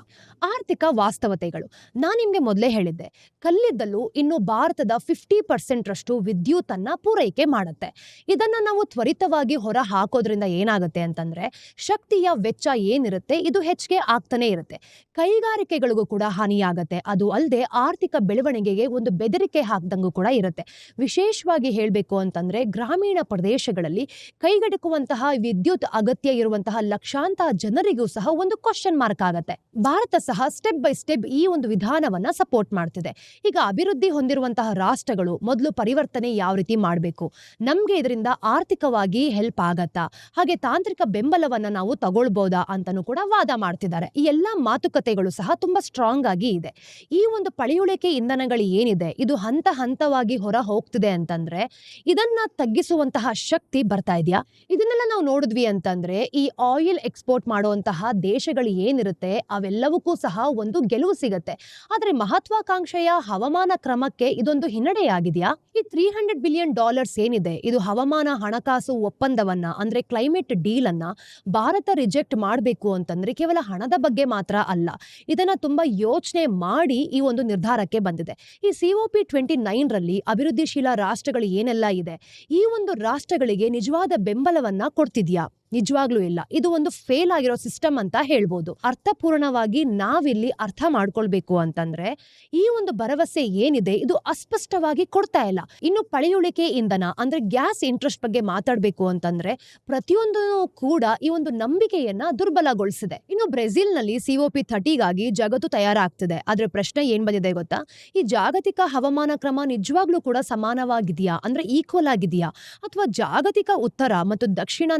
ಆರ್ಥಿಕ ವಾಸ್ತವತೆಗಳು. ನಾನು ನಿಮಗೆ ಮೊದಲೇ ಹೇಳಿದ್ದೆ, ಕಲ್ಲಿದ್ದಲು ಇನ್ನು ಭಾರತದ ಫಿಫ್ಟಿ ಪರ್ಸೆಂಟ್ ರಷ್ಟು ವಿದ್ಯುತ್ ಅನ್ನ ಪೂರೈಕೆ ಮಾಡುತ್ತೆ. ಇದನ್ನ ನಾವು ತ್ವರಿತವಾಗಿ ಹೊರ ಹಾಕೋದ್ರಿಂದ ಏನಾಗುತ್ತೆ ಅಂತಂದ್ರೆ, ಶಕ್ತಿಯ ವೆಚ್ಚ ಏನಿರುತ್ತೆ ಇದು ಹೆಚ್ಚಿಗೆ ಆಗ್ತಾನೆ ಇರುತ್ತೆ. ಕೈಗಾರಿಕೆಗಳಿಗೂ ಕೂಡ ಹಾನಿಯಾಗತ್ತೆ. ಅದು ಅಲ್ಲದೆ ಆರ್ಥಿಕ ಬೆಳವಣಿಗೆಗೆ ಒಂದು ಬೆದರಿಕೆ ಹಾಕ್ದಂಗೂ ಕೂಡ ಇರುತ್ತೆ. ವಿಶೇಷವಾಗಿ ಹೇಳಬೇಕು ಅಂತಂದ್ರೆ, ಗ್ರಾಮೀಣ ಪ್ರದೇಶಗಳಲ್ಲಿ ಕೈಗೆಟುಕುವಂತಹ ವಿದ್ಯುತ್ ಅಗತ್ಯ ಇರುವಂತಹ ಲಕ್ಷಾಂತರ ಜನರಿಗೂ ಸಹ ಒಂದು ಕ್ವಶನ್ ಮಾರ್ಕ್ ಆಗುತ್ತೆ. ಭಾರತ ಸಹ ಸ್ಟೆಪ್ ಬೈ ಸ್ಟೆಪ್ ಈ ಒಂದು ವಿಧಾನವನ್ನ ಸಪೋರ್ಟ್ ಮಾಡ್ತಿದೆ. ಈಗ ಅಭಿವೃದ್ಧಿ ಹೊಂದಿರುವಂತಹ ರಾಷ್ಟ್ರಗಳು ಮೊದಲು ಪರಿವರ್ತನೆ ಯಾವ ರೀತಿ ಮಾಡಬೇಕು? ನಮ್ಗೆ ಇದರಿಂದ ಆರ್ಥಿಕವಾಗಿ ಹೆಲ್ಪ್ ಆಗತ್ತಾ? ಹಾಗೆ ತಾಂತ್ರಿಕ ಬೆಂಬಲವನ್ನ ನಾವು ತಗೊಳ್ಬೋದಾ ಅಂತಾನೂ ಕೂಡ ವಾದ ಮಾಡ್ತಿದ್ದಾರೆ. ಈ ಎಲ್ಲಾ ಮಾತುಕತೆಗಳು ಸಹ ತುಂಬಾ ಸ್ಟ್ರಾಂಗ್ ಆಗಿ ಇದೆ. ಈ ಒಂದು ಪಳೆಯುಳಿಕೆ ಇಂಧನಗಳು ಏನಿದೆ? ಇದು ಹಂತ ಹಂತವಾಗಿ ಹೊರ ಹೋಗ್ತಿದೆ ಅಂತಂದ್ರೆ, ಇದನ್ನ ತಗ್ಗಿಸುವಂತಹ ಶಕ್ತಿ ಬರ್ತಾ ಇದೆಯಾ? ಇದನ್ನೆಲ್ಲ ನಾವು ನೋಡಿದ್ವಿ ಅಂತಂದ್ರೆ, ಈ ಆಯಿಲ್ ಎಕ್ಸ್ಪೋರ್ಟ್ ಮಾಡುವಂತಹ ದೇಶಗಳು ಏನಿರುತ್ತೆ, ಅವೆಲ್ಲವಕ್ಕೂ ಸಹ ಒಂದು ಗೆಲುವು ಸಿಗತ್ತೆ. ಆದ್ರೆ ಮಹತ್ವಾಕಾಂಕ್ಷೆಯ ಹವಾಮಾನ ಕ್ರಮಕ್ಕೆ ಇದೊಂದು ಹಿನ್ನಡೆಯಾಗಿದೆಯಾ? ಈ ತ್ರೀ ಹಂಡ್ರೆಡ್ ಬಿಲಿಯನ್ ಡಾಲರ್ಸ್ ಏನಿದೆ? ಇದು ಹವಾಮಾನ ಹಣಕಾಸು ಒಪ್ಪಂದವನ್ನ, ಅಂದ್ರೆ ಕ್ಲೈಮೇಟ್ ಡೀಲ್ ಅನ್ನ ಭಾರತ ರಿಜೆಕ್ಟ್ ಮಾಡಬೇಕು ಅಂತಂದ್ರೆ ಕೇವಲ ಹಣದ ಬಗ್ಗೆ ಮಾತ್ರ ಅಲ್ಲ. ಇದನ್ನ ತುಂಬಾ ಯೋಚನೆ ಮಾಡಿ ಈ ಒಂದು ನಿರ್ಧಾರಕ್ಕೆ ಬಂದಿದೆ. ಈ ಸಿಒಪಿ ಟ್ವೆಂಟಿ ನೈನ್ ರಲ್ಲಿ ಅಭಿವೃದ್ಧಿಶೀಲ ರಾಷ್ಟ್ರಗಳು ಏನೆಲ್ಲ ಇದೆ? ಈ ಒಂದು ರಾಷ್ಟ್ರಗಳಿಗೆ ನಿಜವಾದ ಬೆಂಬಲವನ್ನ ಕೊಡ್ತಿದ್ಯಾ? ನಿಜವಾಗ್ಲೂ ಇಲ್ಲ. ಇದು ಒಂದು ಫೇಲ್ ಆಗಿರೋ ಸಿಸ್ಟಮ್ ಅಂತ ಹೇಳ್ಬೋದು. ಅರ್ಥಪೂರ್ಣವಾಗಿ ನಾವಿಲ್ಲಿ ಅರ್ಥ ಮಾಡ್ಕೊಳ್ಬೇಕು ಅಂತಂದ್ರೆ, ಈ ಒಂದು ಭರವಸೆ ಏನಿದೆ, ಇದು ಅಸ್ಪಷ್ಟವಾಗಿ ಕೊಡ್ತಾ ಇಲ್ಲ. ಇನ್ನು ಪಳೆಯುಳಿಕೆ ಇಂಧನ, ಅಂದ್ರೆ ಗ್ಯಾಸ್ ಇಂಟ್ರೆಸ್ಟ್ ಬಗ್ಗೆ ಮಾತಾಡಬೇಕು ಅಂತಂದ್ರೆ, ಪ್ರತಿಯೊಂದು ಕೂಡ ಈ ಒಂದು ನಂಬಿಕೆಯನ್ನ ದುರ್ಬಲಗೊಳಿಸಿದೆ. ಇನ್ನು ಬ್ರೆಜಿಲ್ನಲ್ಲಿ ಸಿಒಪಿ ಥರ್ಟಿಗಾಗಿ ಜಗತ್ತು ತಯಾರಾಗ್ತಿದೆ. ಆದ್ರೆ ಪ್ರಶ್ನೆ ಏನ್ ಬಂದಿದೆ ಗೊತ್ತಾ? ಈ ಜಾಗತಿಕ ಹವಾಮಾನ ಕ್ರಮ ನಿಜವಾಗ್ಲೂ ಕೂಡ ಸಮಾನವಾಗಿದೆಯಾ? ಅಂದ್ರೆ ಈಕ್ವಲ್ ಆಗಿದೆಯಾ? ಅಥವಾ ಜಾಗತಿಕ ಉತ್ತರ ಮತ್ತು ದಕ್ಷಿಣ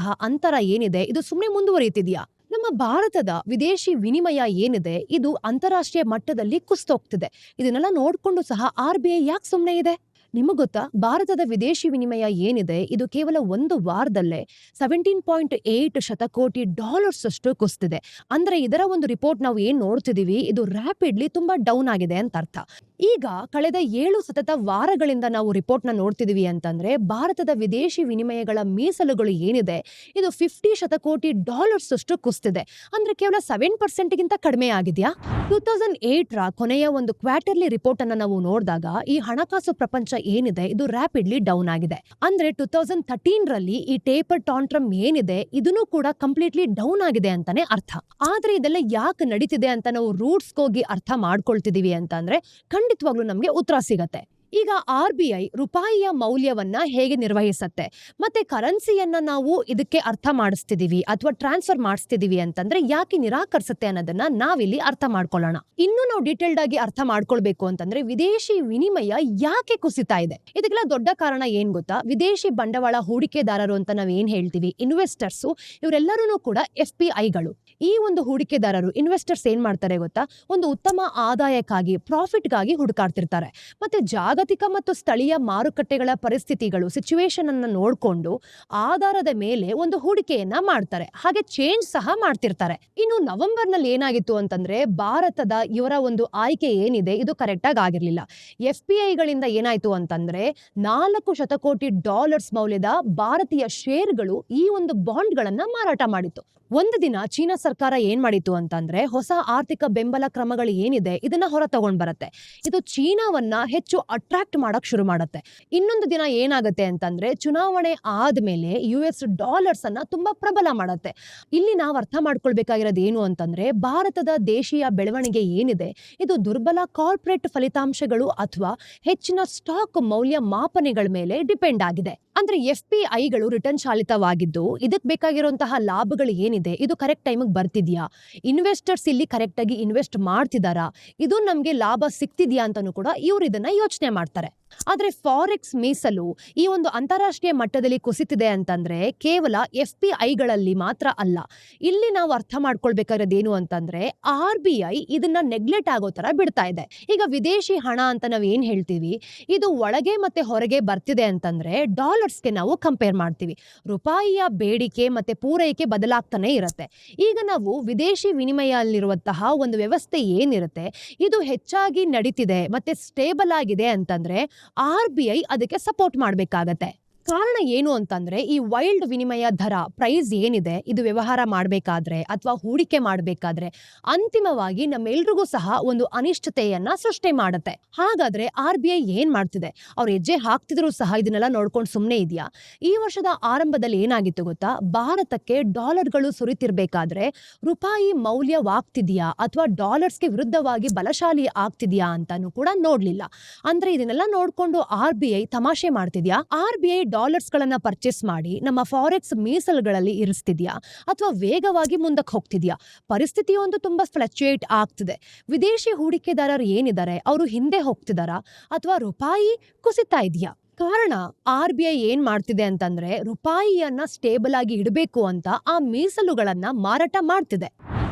ನಡುವಿನಂತಹ ಅಂತರ ಏನಿದೆ? ಇದು ಸುಮ್ಮನೆ ಮುಂದುವರಿಯುತ್ತಿದೆಯಾ ನಮ್ಮ ಭಾರತದ ವಿದೇಶಿ ವಿನಿಮಯ ಏನಿದೆ? ಇದು ಅಂತಾರಾಷ್ಟ್ರೀಯ ಮಟ್ಟದಲ್ಲಿ ಕುಸ್ತೋಗ್ತಿದೆ ಇದನ್ನೆಲ್ಲ ನೋಡ್ಕೊಂಡು ಸಹ ಆರ್ ಬಿ ಐ ಯಾಕೆ ಸುಮ್ಮನೆ ಇದೆ? ನಿಮಗ್ ಗೊತ್ತಾ ಭಾರತದ ವಿದೇಶಿ ವಿನಿಮಯ ಏನಿದೆ? ಇದು ಕೇವಲ ಒಂದು ವಾರದಲ್ಲೇ ಸೆವೆಂಟೀನ್ ಪಾಯಿಂಟ್ ಏಟ್ ಶತಕೋಟಿ ಡಾಲರ್ಸ್ ಅಷ್ಟು ಕುಸ್ತಿದೆ. ಅಂದ್ರೆ ಇದರ ಒಂದು ರಿಪೋರ್ಟ್ ನಾವು ಏನ್ ನೋಡ್ತಿದೀವಿ? ಇದು ರ್ಯಾಪಿಡ್ಲಿ ತುಂಬಾ ಡೌನ್ ಆಗಿದೆ ಅಂತ ಅರ್ಥ. ಈಗ ಕಳೆದ ಏಳು ಸತತ ವಾರಗಳಿಂದ ನಾವು ರಿಪೋರ್ಟ್ನ ನೋಡ್ತಿದೀವಿ ಅಂತಂದ್ರೆ ಭಾರತದ ವಿದೇಶಿ ವಿನಿಮಯಗಳ ಮೀಸಲುಗಳು ಏನಿದೆ? ಇದು ಫಿಫ್ಟಿ ಶತಕೋಟಿ ಡಾಲರ್ಸ್ ಅಷ್ಟು ಕುಸ್ತಿದೆ. ಅಂದ್ರೆ ಕೇವಲ ಸೆವೆನ್ ಪರ್ಸೆಂಟ್ ಗಿಂತ ಕಡಿಮೆ ಆಗಿದೆಯಾ? ಟೂ ತೌಸಂಡ್ ಏಟ್ ರ ಕೊನೆಯ ಒಂದು ಕ್ವಾರ್ಟರ್ಲಿ ರಿಪೋರ್ಟ್ ಅನ್ನ ನಾವು ನೋಡಿದಾಗ ಈ ಹಣಕಾಸು ಪ್ರಪಂಚ ಏನಿದೆ? ಇದು ರ್ಯಾಪಿಡ್ಲಿ ಡೌನ್ ಆಗಿದೆ. ಅಂದ್ರೆ ಟೂ ತೌಸಂಡ್ ಥರ್ಟೀನ್ ರಲ್ಲಿ ಈ ಟೇಪರ್ ಟಾಂಟ್ರಮ್ ಏನಿದೆ, ಇದನ್ನು ಕೂಡ ಕಂಪ್ಲೀಟ್ಲಿ ಡೌನ್ ಆಗಿದೆ ಅಂತಾನೆ ಅರ್ಥ. ಆದ್ರೆ ಇದೆಲ್ಲ ಯಾಕೆ ನಡೀತಿದೆ ಅಂತ ನಾವು ರೂಟ್ಸ್ ಹೋಗಿ ಅರ್ಥ ಮಾಡ್ಕೊಳ್ತಿದೀವಿ ಅಂತ ಅಂದ್ರೆ ಖಂಡಿತವಾಗ್ಲೂ ನಮ್ಗೆ ಉತ್ತರ ಸಿಗತ್ತೆ. ಈಗ ಆರ್ ಬಿ ಐ ರೂಪಾಯಿಯ ಮೌಲ್ಯವನ್ನ ಹೇಗೆ ನಿರ್ವಹಿಸತ್ತೆ? ಮತ್ತೆ ಕರೆನ್ಸಿಯನ್ನ ನಾವು ಇದಕ್ಕೆ ಅರ್ಥ ಮಾಡಿಸ್ತಿದೀವಿ ಅಥವಾ ಟ್ರಾನ್ಸ್ಫರ್ ಮಾಡಿಸ್ತಿದೀವಿ ಅಂತಂದ್ರೆ ಯಾಕೆ ನಿರಾಕರಿಸುತ್ತೆ ಅನ್ನೋದನ್ನ ನಾವಿಲ್ಲಿ ಅರ್ಥ ಮಾಡ್ಕೊಳ್ಳೋಣ. ಇನ್ನು ನಾವು ಡೀಟೇಲ್ಡ್ ಆಗಿ ಅರ್ಥ ಮಾಡ್ಕೊಳ್ಬೇಕು ಅಂತಂದ್ರೆ ವಿದೇಶಿ ವಿನಿಮಯ ಯಾಕೆ ಕುಸಿತಾ ಇದೆ? ಇದಕ್ಕೆಲ್ಲ ದೊಡ್ಡ ಕಾರಣ ಏನ್ ಗೊತ್ತಾ? ವಿದೇಶಿ ಬಂಡವಾಳ ಹೂಡಿಕೆದಾರರು ಅಂತ ನಾವ್ ಏನ್ ಹೇಳ್ತೀವಿ ಇನ್ವೆಸ್ಟರ್ಸ್ ಇವರೆಲ್ಲರೂ ಕೂಡ ಎಫ್ ಪಿ ಐಗಳು ಈ ಒಂದು ಹೂಡಿಕೆದಾರರು ಇನ್ವೆಸ್ಟರ್ಸ್ ಏನು ಮಾಡ್ತಾರೆ ಗೊತ್ತಾ? ಒಂದು ಉತ್ತಮ ಆದಾಯಕ್ಕಾಗಿ ಪ್ರಾಫಿಟ್ಗಾಗಿ ಹುಡುಕಾಡ್ತಿರ್ತಾರೆ. ಮತ್ತೆ ಜಾಗತಿಕ ಮತ್ತು ಸ್ಥಳೀಯ ಮಾರುಕಟ್ಟೆಗಳ ಪರಿಸ್ಥಿತಿಗಳು ಸಿಚುವೇಶನನ್ನು ನೋಡಿಕೊಂಡು ಆಧಾರದ ಮೇಲೆ ಒಂದು ಹೂಡಿಕೆಯನ್ನು ಮಾಡ್ತಾರೆ. ಹಾಗೆ ಚೇಂಜ್ ಸಹ ಮಾಡ್ತಿರ್ತಾರೆ. ಇನ್ನು ನವೆಂಬರ್ನಲ್ಲಿ ಏನಾಗಿತ್ತು ಅಂತಂದ್ರೆ, ಭಾರತದ ಇವರ ಒಂದು ಆಯ್ಕೆ ಏನಿದೆ, ಇದು ಕರೆಕ್ಟಾಗಿ ಆಗಿರ್ಲಿಲ್ಲ. ಎಫ್ ಪಿ ಐಗಳಿಂದ ಏನಾಯ್ತು ಅಂತಂದ್ರೆ, ನಾಲ್ಕು ಶತಕೋಟಿ ಡಾಲರ್ಸ್ ಮೌಲ್ಯದ ಭಾರತೀಯ ಶೇರ್ಗಳು ಈ ಒಂದು ಬಾಂಡ್ಗಳನ್ನು ಮಾರಾಟ ಮಾಡಿತ್ತು. ಒಂದು ದಿನ ಚೀನಾ ಸರ್ಕಾರ ಏನ್ ಮಾಡಿತ್ತು ಅಂತಂದ್ರೆ ಹೊಸ ಆರ್ಥಿಕ ಬೆಂಬಲ ಕ್ರಮಗಳು ಏನಿದೆ ಇದನ್ನ ಹೊರ ತಗೊಂಡ್ ಬರುತ್ತೆ. ಇದು ಚೀನಾವನ್ನ ಹೆಚ್ಚು ಅಟ್ರಾಕ್ಟ್ ಮಾಡಕ್ ಶುರು ಮಾಡುತ್ತೆ. ಇನ್ನೊಂದು ದಿನ ಏನಾಗುತ್ತೆ ಅಂತಂದ್ರೆ ಚುನಾವಣೆ ಆದ್ಮೇಲೆ ಯು ಎಸ್ ಡಾಲರ್ಸ್ ಅನ್ನ ತುಂಬಾ ಪ್ರಬಲ ಮಾಡುತ್ತೆ. ಇಲ್ಲಿ ನಾವು ಅರ್ಥ ಮಾಡ್ಕೊಳ್ಬೇಕಾಗಿರೋದು ಏನು ಅಂತಂದ್ರೆ ಭಾರತದ ದೇಶೀಯ ಬೆಳವಣಿಗೆ ಏನಿದೆ, ಇದು ದುರ್ಬಲ ಕಾರ್ಪೊರೇಟ್ ಫಲಿತಾಂಶಗಳು ಅಥವಾ ಹೆಚ್ಚಿನ ಸ್ಟಾಕ್ ಮೌಲ್ಯ ಮಾಪನೆಗಳ ಮೇಲೆ ಡಿಪೆಂಡ್ ಆಗಿದೆ. ಅಂದ್ರೆ ಎಫ್ ಪಿ ಐಗಳು ರಿಟರ್ನ್ ಚಾಲಿತವಾಗಿದ್ದು ಇದಕ್ಕೆ ಬೇಕಾಗಿರುವಂತಹ ಲಾಭಗಳು ಏನಿದೆ? ಇದು ಕರೆಕ್ಟ್ ಟೈಮಿಗೆ ಬರ್ತಿದ್ಯಾ? ಇನ್ವೆಸ್ಟರ್ಸ್ ಇಲ್ಲಿ ಕರೆಕ್ಟಾಗಿ ಇನ್ವೆಸ್ಟ್ ಮಾಡ್ತಿದಾರಾ? ಇದು ನಮ್ಗೆ ಲಾಭ ಸಿಗ್ತಿದ್ಯಾ ಅಂತಾನು ಕೂಡ ಇವರು ಇದನ್ನ ಯೋಚನೆ ಮಾಡ್ತಾರೆ. ಆದ್ರೆ ಫಾರೆಕ್ಸ್ ಮೀಸಲು ಈ ಒಂದು ಅಂತಾರಾಷ್ಟ್ರೀಯ ಮಟ್ಟದಲ್ಲಿ ಕುಸಿತಿದೆ ಅಂತಂದರೆ ಕೇವಲ ಎಫ್ ಪಿ ಐಗಳಲ್ಲಿ ಮಾತ್ರ ಅಲ್ಲ. ಇಲ್ಲಿ ನಾವು ಅರ್ಥ ಮಾಡ್ಕೊಳ್ಬೇಕಾಗಿರೋದೇನು ಅಂತಂದ್ರೆ ಆರ್ ಬಿ ಐ ಇದನ್ನು ನೆಗ್ಲೆಕ್ಟ್ ಆಗೋ ಥರ ಬಿಡ್ತಾ ಇದೆ. ಈಗ ವಿದೇಶಿ ಹಣ ಅಂತ ನಾವು ಏನು ಹೇಳ್ತೀವಿ? ಇದು ಒಳಗೆ ಮತ್ತೆ ಹೊರಗೆ ಬರ್ತಿದೆ ಅಂತಂದರೆ ಡಾಲರ್ಸ್ಗೆ ನಾವು ಕಂಪೇರ್ ಮಾಡ್ತೀವಿ. ರೂಪಾಯಿಯ ಬೇಡಿಕೆ ಮತ್ತು ಪೂರೈಕೆ ಬದಲಾಗ್ತಾನೆ ಇರುತ್ತೆ. ಈಗ ನಾವು ವಿದೇಶಿ ವಿನಿಮಯದಲ್ಲಿರುವಂತಹ ಒಂದು ವ್ಯವಸ್ಥೆ ಏನಿರುತ್ತೆ? ಇದು ಹೆಚ್ಚಾಗಿ ನಡೀತಿದೆ ಮತ್ತು ಸ್ಟೇಬಲ್ ಆಗಿದೆ ಅಂತಂದ್ರೆ ಆರ್ ಬಿ ಐ ಅದಕ್ಕೆ ಸಪೋರ್ಟ್ ಮಾಡ್ಬೇಕಾಗತ್ತೆ. ಕಾರಣ ಏನು ಅಂತಂದ್ರೆ, ಈ ವೈಲ್ಡ್ ವಿನಿಮಯ ದರ ಪ್ರೈಸ್ ಏನಿದೆ, ಇದು ವ್ಯವಹಾರ ಮಾಡಬೇಕಾದ್ರೆ ಅಥವಾ ಹೂಡಿಕೆ ಮಾಡಬೇಕಾದ್ರೆ ಅಂತಿಮವಾಗಿ ನಮ್ಮೆಲ್ರಿಗೂ ಸಹ ಒಂದು ಅನಿಶ್ಚಿತೆಯನ್ನ ಸೃಷ್ಟಿ ಮಾಡುತ್ತೆ. ಹಾಗಾದ್ರೆ ಆರ್ ಬಿ ಐ ಏನ್ ಮಾಡ್ತಿದೆ? ಅವ್ರು ಹೆಜ್ಜೆ ಹಾಕ್ತಿದ್ರು ಸಹ ಇದನ್ನೆಲ್ಲ ನೋಡ್ಕೊಂಡು ಸುಮ್ಮನೆ ಇದೆಯಾ? ಈ ವರ್ಷದ ಆರಂಭದಲ್ಲಿ ಏನಾಗಿತ್ತು ಗೊತ್ತಾ? ಭಾರತಕ್ಕೆ ಡಾಲರ್ಗಳು ಸುರಿತಿರ್ಬೇಕಾದ್ರೆ ರೂಪಾಯಿ ಮೌಲ್ಯವಾಗ್ತಿದ್ಯಾ ಅಥವಾ ಡಾಲರ್ಸ್ಗೆ ವಿರುದ್ಧವಾಗಿ ಬಲಶಾಲಿ ಆಗ್ತಿದ್ಯಾ ಅಂತಾನು ಕೂಡ ನೋಡ್ಲಿಲ್ಲ. ಅಂದ್ರೆ ಇದನ್ನೆಲ್ಲ ನೋಡ್ಕೊಂಡು ಆರ್ ಬಿ ಐ ತಮಾಷೆ ಮಾಡ್ತಿದ್ಯಾ? ಆರ್ ಬಿ ಐ ಡಾಲರ್ಸ್ ಗಳನ್ನ ಪರ್ಚೇಸ್ ಮಾಡಿ ನಮ್ಮ ಫಾರೆಕ್ಸ್ ಮೀಸಲುಗಳಲ್ಲಿ ಇರಿಸ್ತಿದ್ಯಾ? ಅಥವಾ ವೇಗವಾಗಿ ಮುಂದಕ್ಕೆ ಹೋಗ್ತಿದ್ಯಾ? ಪರಿಸ್ಥಿತಿಯೊಂದು ತುಂಬಾ ಫ್ಲಕ್ಚುಯೇಟ್ ಆಗ್ತಿದೆ. ವಿದೇಶಿ ಹೂಡಿಕೆದಾರರು ಏನಿದ್ದಾರೆ? ಅವರು ಹಿಂದೆ ಹೋಗ್ತಿದಾರಾ ಅಥವಾ ರೂಪಾಯಿ ಕುಸಿತಾ ಇದೆಯಾ? ಕಾರಣ ಆರ್ ಬಿ ಐ ಏನ್ ಮಾಡ್ತಿದೆ ಅಂತಂದ್ರೆ ರೂಪಾಯಿಯನ್ನ ಸ್ಟೇಬಲ್ ಆಗಿ ಇಡಬೇಕು ಅಂತ ಆ ಮೀಸಲುಗಳನ್ನ ಮಾರಾಟ ಮಾಡ್ತಿದೆ.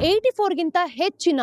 ಏಯ್ಟಿ ಫೋರ್ಗಿಂತ ಹೆಚ್ಚಿನ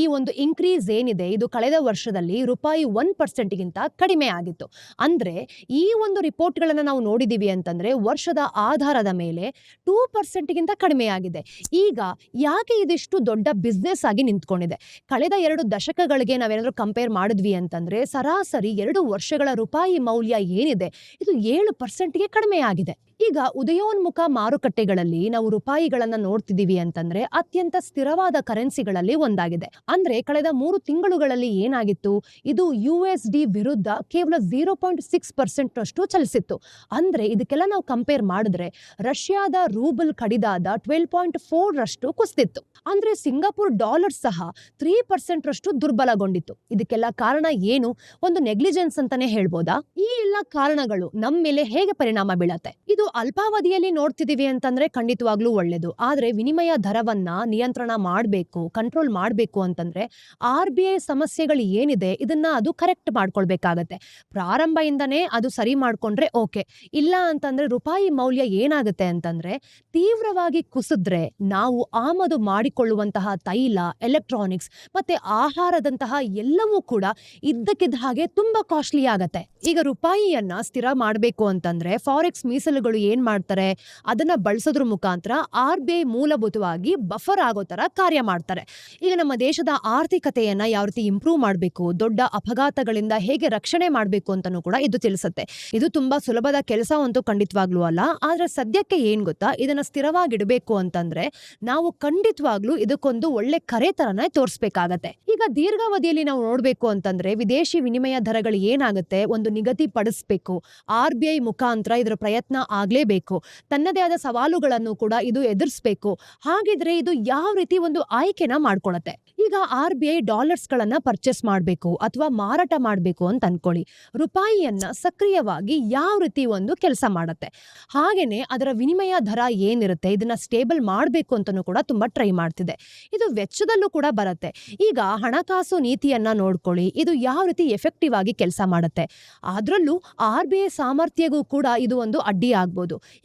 ಈ ಒಂದು ಇನ್ಕ್ರೀಸ್ ಏನಿದೆ, ಇದು ಕಳೆದ ವರ್ಷದಲ್ಲಿ ರೂಪಾಯಿ ಒನ್ ಪರ್ಸೆಂಟ್ಗಿಂತ ಕಡಿಮೆ ಆಗಿತ್ತು. ಅಂದ್ರೆ ಈ ಒಂದು ರಿಪೋರ್ಟ್ಗಳನ್ನು ನಾವು ನೋಡಿದೀವಿ ಅಂತಂದ್ರೆ ವರ್ಷದ ಆಧಾರದ ಮೇಲೆ ಟೂ ಪರ್ಸೆಂಟ್ಗಿಂತ ಕಡಿಮೆ ಆಗಿದೆ. ಈಗ ಯಾಕೆ ಇದಿಷ್ಟು ದೊಡ್ಡ ಬಿಸ್ನೆಸ್ ಆಗಿ ನಿಂತ್ಕೊಂಡಿದೆ? ಕಳೆದ ಎರಡು ದಶಕಗಳಿಗೆ ನಾವೇನಾದ್ರೂ ಕಂಪೇರ್ ಮಾಡಿದ್ವಿ ಅಂತಂದ್ರೆ ಸರಾಸರಿ ಎರಡು ವರ್ಷಗಳ ರೂಪಾಯಿ ಮೌಲ್ಯ ಏನಿದೆ ಇದು. ಏಳು ಪರ್ಸೆಂಟ್ಗೆ ಕಡಿಮೆ ಆಗಿದೆ. ಈಗ ಉದಯೋನ್ಮುಖ ಮಾರುಕಟ್ಟೆಗಳಲ್ಲಿ ನಾವು ರೂಪಾಯಿಗಳನ್ನ ನೋಡ್ತಿದ್ದೀವಿ ಅಂತಂದ್ರೆ ಅತ್ಯಂತ ಸ್ಥಿರವಾದ ಕರೆನ್ಸಿಗಳಲ್ಲಿ ಒಂದಾಗಿದೆ. ಅಂದ್ರೆ ಕಳೆದ ಮೂರು ತಿಂಗಳುಗಳಲ್ಲಿ ಏನಾಗಿತ್ತು? ಇದು ಯು ಎಸ್ ಡಿ ವಿರುದ್ಧ ಕೇವಲ ಜೀರೋ ಪಾಯಿಂಟ್ ಸಿಕ್ಸ್ ಪರ್ಸೆಂಟ್ ಅಷ್ಟು ಚಲಿಸಿತ್ತು. ಅಂದ್ರೆ ಇದಕ್ಕೆಲ್ಲ ನಾವು ಕಂಪೇರ್ ಮಾಡಿದ್ರೆ ರಷ್ಯಾದ ರೂಬಲ್ ಕಡಿದಾದ ಟ್ವೆಲ್ ಪಾಯಿಂಟ್ ಫೋರ್ ರಷ್ಟು ಕುಸಿದಿತ್ತು ಅಂದ್ರೆ ಸಿಂಗಾಪುರ್ ಡಾಲರ್ ಸಹ ತ್ರೀ ಪರ್ಸೆಂಟ್ ರಷ್ಟು ದುರ್ಬಲಗೊಂಡಿತ್ತು. ಇದಕ್ಕೆಲ್ಲ ಕಾರಣ ಏನು? ಒಂದು ನೆಗ್ಲಿಜೆನ್ಸ್ ಅಂತಾನೆ ಹೇಳ್ಬೋದಾ? ಈ ಎಲ್ಲ ಕಾರಣಗಳು ನಮ್ಮ ಮೇಲೆ ಹೇಗೆ ಪರಿಣಾಮ ಬೀಳತ್ತೆ? ಇದು ಅಲ್ಪಾವಧಿಯಲ್ಲಿ ನೋಡ್ತಿದೀವಿ ಅಂತಂದ್ರೆ ಖಂಡಿತವಾಗ್ಲೂ ಒಳ್ಳೇದು. ಆದ್ರೆ ವಿನಿಮಯ ದರವನ್ನ ನಿಯಂತ್ರಣ ಮಾಡಬೇಕು ಕಂಟ್ರೋಲ್ ಮಾಡಬೇಕು ಅಂತಂದ್ರೆ ಆರ್ ಬಿ ಐ ಸಮಸ್ಯೆಗಳು ಏನಿದೆ ಇದನ್ನ ಅದು ಕರೆಕ್ಟ್ ಮಾಡ್ಕೊಳ್ಬೇಕಾಗತ್ತೆ. ಪ್ರಾರಂಭದಿಂದನೇ ಅದು ಸರಿ ಮಾಡ್ಕೊಂಡ್ರೆ ಓಕೆ. ಇಲ್ಲ ಅಂತಂದ್ರೆ ರೂಪಾಯಿ ಮೌಲ್ಯ ಏನಾಗುತ್ತೆ ಅಂತಂದ್ರೆ ತೀವ್ರವಾಗಿ ಕುಸಿದ್ರೆ ನಾವು ಆಮದು ಮಾಡಿಕೊಳ್ಳುವಂತಹ ತೈಲ ಎಲೆಕ್ಟ್ರಾನಿಕ್ಸ್ ಮತ್ತೆ ಆಹಾರದಂತಹ ಎಲ್ಲವೂ ಕೂಡ ಇದ್ದಕ್ಕಿದ್ದ ಹಾಗೆ ತುಂಬಾ ಕಾಸ್ಟ್ಲಿ ಆಗತ್ತೆ. ಈಗ ರೂಪಾಯಿಯನ್ನ ಸ್ಥಿರ ಮಾಡಬೇಕು ಅಂತಂದ್ರೆ ಫಾರೆಕ್ಸ್ ಮೀಸಲುಗಳು ಏನ್ ಮಾಡ್ತಾರೆ? ಅದನ್ನ ಬಳಸೋದ್ರ ಮುಖಾಂತರ ಆರ್ ಬಿ ಐ ಮೂಲಭೂತವಾಗಿ ಬಫರ್ ಆಗೋ ತರ ಕಾರ್ಯ ಮಾಡ್ತಾರೆ. ಈಗ ನಮ್ಮ ದೇಶದ ಆರ್ಥಿಕತೆಯನ್ನ ಯಾವ ರೀತಿ ಇಂಪ್ರೂವ್ ಮಾಡಬೇಕು, ದೊಡ್ಡ ಅಪಘಾತಗಳಿಂದ ಹೇಗೆ ರಕ್ಷಣೆ ಮಾಡಬೇಕು ಅಂತಾನೂ ಕೂಡ ಇದು ತಿಳಿಸುತ್ತೆ. ಇದು ತುಂಬಾ ಸುಲಭದ ಕೆಲಸ ಅಂತೂ ಖಂಡಿತವಾಗ್ಲೂ ಅಲ್ಲ. ಆದ್ರೆ ಸದ್ಯಕ್ಕೆ ಏನ್ ಗೊತ್ತಾ? ಇದನ್ನ ಸ್ಥಿರವಾಗಿಡಬೇಕು ಅಂತಂದ್ರೆ ನಾವು ಖಂಡಿತವಾಗ್ಲೂ ಇದಕ್ಕೊಂದು ಒಳ್ಳೆ ಕರೆ ತರನ ತೋರಿಸ್ಬೇಕಾಗತ್ತೆ. ಈಗ ದೀರ್ಘಾವಧಿಯಲ್ಲಿ ನಾವು ನೋಡಬೇಕು ಅಂತಂದ್ರೆ ವಿದೇಶಿ ವಿನಿಮಯ ದರಗಳು ಏನಾಗುತ್ತೆ? ಒಂದು ನಿಗದಿ ಪಡಿಸ್ಬೇಕು ಆರ್ ಬಿ ಐ ಮುಖಾಂತರ ಇದರ ಪ್ರಯತ್ನ ಆಗ್ಲೇಬೇಕು. ತನ್ನದೇ ಆದ ಸವಾಲುಗಳನ್ನು ಕೂಡ ಇದು ಎದುರಿಸಬೇಕು. ಹಾಗಿದ್ರೆ ಇದು ಯಾವ ರೀತಿ ಒಂದು ಆಯ್ಕೆನ ಮಾಡ್ಕೊಳತ್ತೆ. ಈಗ ಆರ್ ಬಿ ಐ ಡಾಲರ್ಸ್ ಗಳನ್ನ ಪರ್ಚೇಸ್ ಮಾಡಬೇಕು ಅಥವಾ ಮಾರಾಟ ಮಾಡಬೇಕು ಅಂತ ಅನ್ಕೊಳ್ಳಿ. ರೂಪಾಯಿಯನ್ನ ಸಕ್ರಿಯವಾಗಿ ಯಾವ ರೀತಿ ಒಂದು ಕೆಲಸ ಮಾಡುತ್ತೆ. ಹಾಗೇನೆ ಅದರ ವಿನಿಮಯ ದರ ಏನಿರುತ್ತೆ, ಇದನ್ನ ಸ್ಟೇಬಲ್ ಮಾಡಬೇಕು ಅಂತನೂ ಕೂಡ ತುಂಬಾ ಟ್ರೈ ಮಾಡ್ತಿದೆ. ಇದು ವೆಚ್ಚದಲ್ಲೂ ಕೂಡ ಬರುತ್ತೆ. ಈಗ ಹಣಕಾಸು ನೀತಿಯನ್ನ ನೋಡ್ಕೊಳ್ಳಿ. ಇದು ಯಾವ ರೀತಿ ಎಫೆಕ್ಟಿವ್ ಆಗಿ ಕೆಲಸ ಮಾಡುತ್ತೆ. ಅದರಲ್ಲೂ ಆರ್ ಬಿ ಐ ಸಾಮರ್ಥ್ಯಗೂ ಕೂಡ ಇದು ಒಂದು ಅಡ್ಡಿ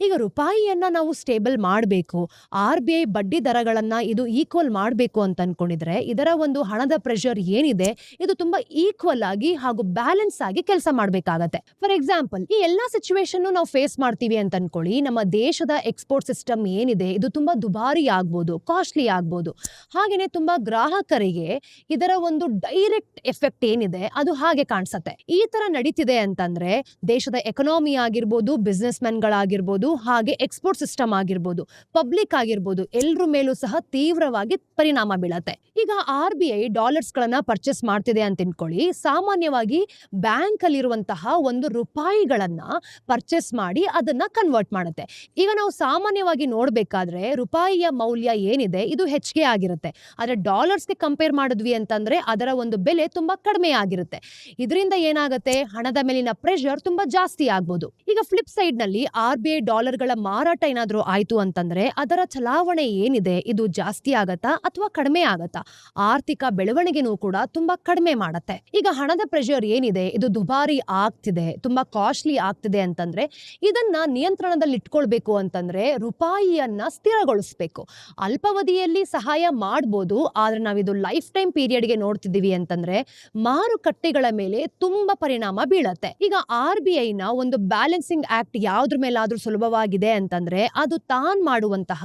ಈಗ ರೂಪಾಯಿಯನ್ನು ನಾವು ಸ್ಟೇಬಲ್ ಮಾಡಬೇಕು ಆರ್ ಬಿ ಐ ಬಡ್ಡಿ ದರಗಳನ್ನು ಇದು ಈಕ್ವಲ್ ಮಾಡಬೇಕು ಅಂತ ಅನ್ಕೊಂಡಿದ್ರೆ ಇದರ ಒಂದು ಹಣದ ಪ್ರೆಷರ್ ಏನಿದೆ, ಇದು ತುಂಬಾ ಈಕ್ವಲ್ ಆಗಿ ಹಾಗೂ ಬ್ಯಾಲೆನ್ಸ್ ಆಗಿ ಕೆಲಸ ಮಾಡಬೇಕಾಗತ್ತೆ. ಫಾರ್ ಎಕ್ಸಾಂಪಲ್ ಈ ಎಲ್ಲಾ ಸಿಚುವೇಶನ್ ನಾವು ಫೇಸ್ ಮಾಡ್ತೀವಿ ಅಂತ ಅನ್ಕೊಳ್ಳಿ, ನಮ್ಮ ದೇಶದ ಎಕ್ಸ್ಪೋರ್ಟ್ ಸಿಸ್ಟಮ್ ಏನಿದೆ, ಇದು ತುಂಬಾ ದುಬಾರಿ ಆಗ್ಬೋದು ಕಾಸ್ಟ್ಲಿ ಆಗ್ಬೋದು. ಹಾಗೇನೆ ತುಂಬಾ ಗ್ರಾಹಕರಿಗೆ ಇದರ ಒಂದು ಡೈರೆಕ್ಟ್ ಎಫೆಕ್ಟ್ ಏನಿದೆ, ಅದು ಹಾಗೆ ಕಾಣಿಸುತ್ತೆ. ಈ ತರ ನಡೀತಿದೆ ಅಂತಂದ್ರೆ ದೇಶದ ಎಕನಾಮಿ ಆಗಿರ್ಬೋದು ಬಿಸ್ನೆಸ್ ಗಳಾಗಿರ್ಬೋದು ಹಾಗೆ ಎಕ್ಸ್ಪೋರ್ಟ್ ಸಿಸ್ಟಮ್ ಆಗಿರ್ಬೋದು ಪಬ್ಲಿಕ್ ಆಗಿರ್ಬೋದು ಎಲ್ಲರ ಮೇಲೂ ಸಹ ತೀವ್ರವಾಗಿ ಪರಿಣಾಮ ಬೀಳತ್ತೆ. ಈಗ ಆರ್ ಬಿ ಐ ಡಾಲರ್ಸ್ ಗಳನ್ನ ಪರ್ಚೇಸ್ ಮಾಡ್ತಿದೆ ಅಂತ ತಿಳ್ಕೊಳ್ಳಿ ಸಾಮಾನ್ಯವಾಗಿ ಬ್ಯಾಂಕ್ ಅಲ್ಲಿರುವಂತಹ ಒಂದು ರೂಪಾಯಿಗಳನ್ನ ಪರ್ಚೇಸ್ ಮಾಡಿ ಅದನ್ನ ಕನ್ವರ್ಟ್ ಮಾಡುತ್ತೆ. ಈಗ ನಾವು ಸಾಮಾನ್ಯವಾಗಿ ನೋಡಬೇಕಾದ್ರೆ ರೂಪಾಯಿಯ ಮೌಲ್ಯ ಏನಿದೆ, ಇದು ಹೆಚ್ಚಿಗೆ ಆಗಿರುತ್ತೆ. ಆದರೆ ಡಾಲರ್ಸ್ಗೆ ಕಂಪೇರ್ ಮಾಡಿದ್ವಿ ಅಂತಂದ್ರೆ ಅದರ ಒಂದು ಬೆಲೆ ತುಂಬಾ ಕಡಿಮೆ ಆಗಿರುತ್ತೆ. ಇದರಿಂದ ಏನಾಗುತ್ತೆ, ಹಣದ ಮೇಲಿನ ಪ್ರೆಷರ್ ತುಂಬಾ ಜಾಸ್ತಿ ಆಗ್ಬೋದು. ಈಗ ಫ್ಲಿಪ್ ಸೈಡ್ನಲ್ಲಿ ಆರ್ ಆರ್ ಬಿ ಐ ಡಾಲರ್ಗಳ ಮಾರಾಟ ಏನಾದರೂ ಆಯಿತು ಅಂತಂದ್ರೆ ಅದರ ಚಲಾವಣೆ ಏನಿದೆ, ಇದು ಜಾಸ್ತಿ ಆಗತ್ತಾ ಅಥವಾ ಕಡಿಮೆ ಆಗತ್ತಾ? ಆರ್ಥಿಕ ಬೆಳವಣಿಗೆನೂ ಕೂಡ ತುಂಬಾ ಕಡಿಮೆ ಮಾಡತ್ತೆ. ಈಗ ಹಣದ ಪ್ರೆಷರ್ ಏನಿದೆ, ಇದು ದುಬಾರಿ ಆಗ್ತಿದೆ, ತುಂಬಾ ಕಾಸ್ಟ್ಲಿ ಆಗ್ತಿದೆ ಅಂತಂದ್ರೆ ಇದನ್ನ ನಿಯಂತ್ರಣದಲ್ಲಿ ಇಟ್ಕೊಳ್ಬೇಕು ಅಂತಂದರೆ ರೂಪಾಯಿಯನ್ನು ಸ್ಥಿರಗೊಳಿಸ್ಬೇಕು. ಅಲ್ಪಾವಧಿಯಲ್ಲಿ ಸಹಾಯ ಮಾಡ್ಬೋದು, ಆದರೆ ನಾವಿದು ಲೈಫ್ ಟೈಮ್ ಪೀರಿಯಡ್ಗೆ ನೋಡ್ತಿದ್ದೀವಿ ಅಂತಂದರೆ ಮಾರುಕಟ್ಟೆಗಳ ಮೇಲೆ ತುಂಬ ಪರಿಣಾಮ ಬೀಳತ್ತೆ. ಈಗ ಆರ್ ಬಿ ಐನ ಒಂದು ಬ್ಯಾಲೆನ್ಸಿಂಗ್ ಆಕ್ಟ್ ಯಾವ್ದ್ರ ಮೇಲಾದ್ರೂ ಸುಲಭವಾಗಿದೆ ಅಂತಂದ್ರೆ ಅದು ತಾನ್ ಮಾಡುವಂತಹ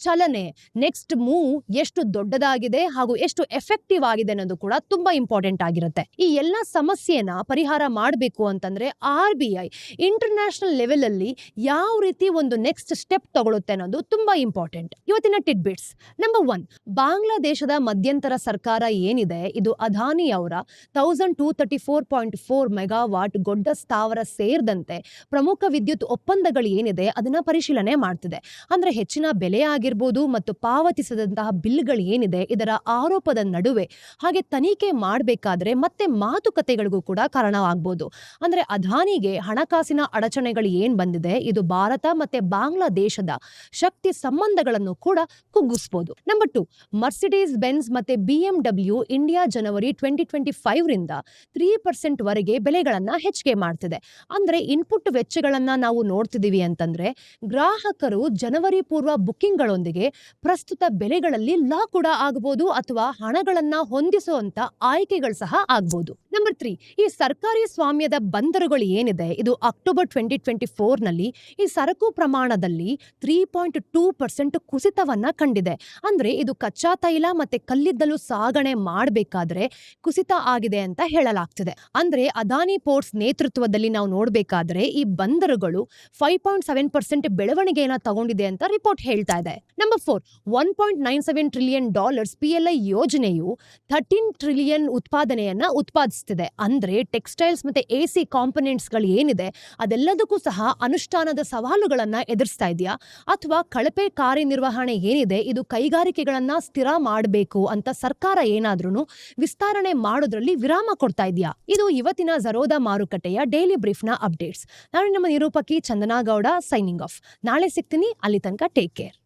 ಚಲನೆ ನೆಕ್ಸ್ಟ್ ಮೂವ್ ಎಷ್ಟು ದೊಡ್ಡದಾಗಿದೆ ಹಾಗೂ ಎಷ್ಟು ಎಫೆಕ್ಟಿವ್ ಆಗಿದೆ ಅನ್ನೋದು ಕೂಡ ತುಂಬಾ ಇಂಪಾರ್ಟೆಂಟ್ ಆಗಿರುತ್ತೆ. ಈ ಎಲ್ಲ ಸಮಸ್ಯೆನ ಪರಿಹಾರ ಮಾಡಬೇಕು ಅಂತಂದ್ರೆ ಆರ್ ಬಿ ಐ ಇಂಟರ್ನ್ಯಾಷನಲ್ ಲೆವೆಲಲ್ಲಿ ಯಾವ ರೀತಿ ಒಂದು ನೆಕ್ಸ್ಟ್ ಸ್ಟೆಪ್ ತಗೊಳುತ್ತೆ ಅನ್ನೋದು ತುಂಬಾ ಇಂಪಾರ್ಟೆಂಟ್ ಇವತ್ತಿನ ಟಿಡ್ ಬಿಟ್ಸ್ ನಂಬರ್ ಒನ್ ಬಾಂಗ್ಲಾದೇಶದ ಮಧ್ಯಂತರ ಸರ್ಕಾರ ಏನಿದೆ? ಇದು ಅದಾನಿ ಅವರ thousand two thirty four point four megawatt ಗೊಡ್ಡ ಸ್ಥಾವರ ಸೇರಿದಂತೆ ಪ್ರಮುಖ ವಿದ್ಯುತ್ ಒಪ್ಪಂದಗಳು ಏನಿದೆ ಅದನ್ನ ಪರಿಶೀಲನೆ ಮಾಡ್ತಿದೆ. ಅಂದ್ರೆ ಹೆಚ್ಚಿನ ಬೆಲೆ ಆಗಿರ್ಬೋದು ಮತ್ತು ಪಾವತಿಸದಂತಹ ಬಿಲ್ಗಳು ಏನಿದೆ ಇದರ ಆರೋಪದ ನಡುವೆ ಹಾಗೆ ತನಿಖೆ ಮಾಡಬೇಕಾದ್ರೆ ಮತ್ತೆ ಮಾತುಕತೆಗಳಿಗೂ ಕೂಡ ಕಾರಣವಾಗ್ಬೋದು. ಅಂದ್ರೆ ಅಧಾನಿಗೆ ಹಣಕಾಸಿನ ಅಡಚಣೆಗಳು ಏನ್ ಬಂದಿದೆ, ಇದು ಭಾರತ ಮತ್ತೆ ಬಾಂಗ್ಲಾದೇಶದ ಶಕ್ತಿ ಸಂಬಂಧಗಳನ್ನು ಕೂಡ ಕುಗ್ಗಿಸಬಹುದು ನಂಬರ್ ಟು ಮರ್ಸಿಡೀಸ್ ಬೆನ್ಸ್ ಮತ್ತೆ ಬಿಎಂಡಬ್ಲ್ಯೂ ಇಂಡಿಯಾ ಜನವರಿ ಟ್ವೆಂಟಿ ಟ್ವೆಂಟಿ ಫೈವ್ ರಿಂದ ತ್ರೀ ಪರ್ಸೆಂಟ್ ವರೆಗೆ ಬೆಲೆಗಳನ್ನ ಹೆಚ್ಚಿಗೆ ಮಾಡ್ತಿದೆ. ಅಂದ್ರೆ ಇನ್ಪುಟ್ ವೆಚ್ಚಗಳನ್ನ ನಾವು ನೋಡ್ತಿದೀವಿ ಅಂತಂದ್ರೆ ಗ್ರಾಹಕರು ಜನವರಿ ಪೂರ್ವ ಬುಕ್ಕಿಂಗ್ಗಳೊಂದಿಗೆ ಪ್ರಸ್ತುತ ಬೆಲೆಗಳಲ್ಲಿ ಲಾ ಕೂಡ ಆಗಬಹುದು ಅಥವಾ ಹಣಗಳನ್ನ ಹೊಂದಿಸುವಂತ ಆಯ್ಕೆಗಳು ಸಹ ಆಗ್ಬೋದು. ನಂಬರ್ ತ್ರೀ ಈ ಸರ್ಕಾರಿ ಸ್ವಾಮ್ಯದ ಬಂದರುಗಳು ಏನಿದೆ? ಇದು ಅಕ್ಟೋಬರ್ ಟ್ವೆಂಟಿ ಟ್ವೆಂಟಿ ಫೋರ್ನಲ್ಲಿ ಈ ಸರಕು ಪ್ರಮಾಣದಲ್ಲಿ ತ್ರೀ ಪಾಯಿಂಟ್ ಟೂ ಪರ್ಸೆಂಟ್ ಕುಸಿತವನ್ನ ಕಂಡಿದೆ. ಅಂದ್ರೆ ಇದು ಕಚ್ಚಾ ತೈಲ ಮತ್ತೆ ಕಲ್ಲಿದ್ದಲು ಸಾಗಣೆ ಮಾಡಬೇಕಾದ್ರೆ ಕುಸಿತ ಆಗಿದೆ ಅಂತ ಹೇಳಲಾಗ್ತದೆ. ಅಂದ್ರೆ ಅದಾನಿ ಪೋರ್ಟ್ಸ್ ನೇತೃತ್ವದಲ್ಲಿ ನಾವು ನೋಡಬೇಕಾದ್ರೆ ಈ ಬಂದರುಗಳು ಫೈವ್ ಪಾಯಿಂಟ್ ಸೆವೆನ್ ಪರ್ಸೆಂಟ್ ಬೆಳವಣಿಗೆಯನ್ನ ತಗೊಂಡಿದೆ ಅಂತ ರಿಪೋರ್ಟ್ ಹೇಳ್ತಾ ಇದೆ. Number four one point nine seven trillion dollars I ಯೋಜನೆಯು ಥರ್ಟೀನ್ ಟ್ರಿಲಿಯನ್ ಉತ್ಪಾದನೆಯನ್ನ ಉತ್ಪಾದಿಸ್ತಿದೆ. ಅಂದ್ರೆ ಟೆಕ್ಸ್ಟೈಲ್ಸ್ ಮತ್ತೆ ಎಸಿ ಕಾಂಪೊನೆಂಟ್ಸ್ಗಳು ಏನಿದೆ, ಅದೆಲ್ಲದಕ್ಕೂ ಸಹ ಅನುಷ್ಠಾನದ ಸವಾಲುಗಳನ್ನ ಎದುರಿಸ್ತಾ ಇದೆಯಾ? ಅಥವಾ ಕಳಪೆ ಕಾರ್ಯನಿರ್ವಹಣೆ ಏನಿದೆ, ಇದು ಕೈಗಾರಿಕೆಗಳನ್ನ ಸ್ಥಿರ ಮಾಡಬೇಕು ಅಂತ ಸರ್ಕಾರ ಏನಾದ್ರೂ ವಿಸ್ತರಣೆ ಮಾಡೋದ್ರಲ್ಲಿ ವಿರಾಮ ಕೊಡ್ತಾ ಇದೆಯಾ? ಇದು ಇವತ್ತಿನ ಜರೋದಾ ಮಾರುಕಟ್ಟೆಯ ಡೈಲಿ ಬ್ರೀಫ್ನ ಅಪ್ಡೇಟ್ಸ್ ನಾನು ನಿಮ್ಮ ನಿರೂಪಕಿ ಚಂದನಾ ಗೌಡ ಸೈನಿಂಗ್ ಆಫ್ ನಾಳೆ ಸಿಗ್ತೀನಿ. ಅಲ್ಲಿ ತನಕ ಟೇಕ್ ಕೇರ್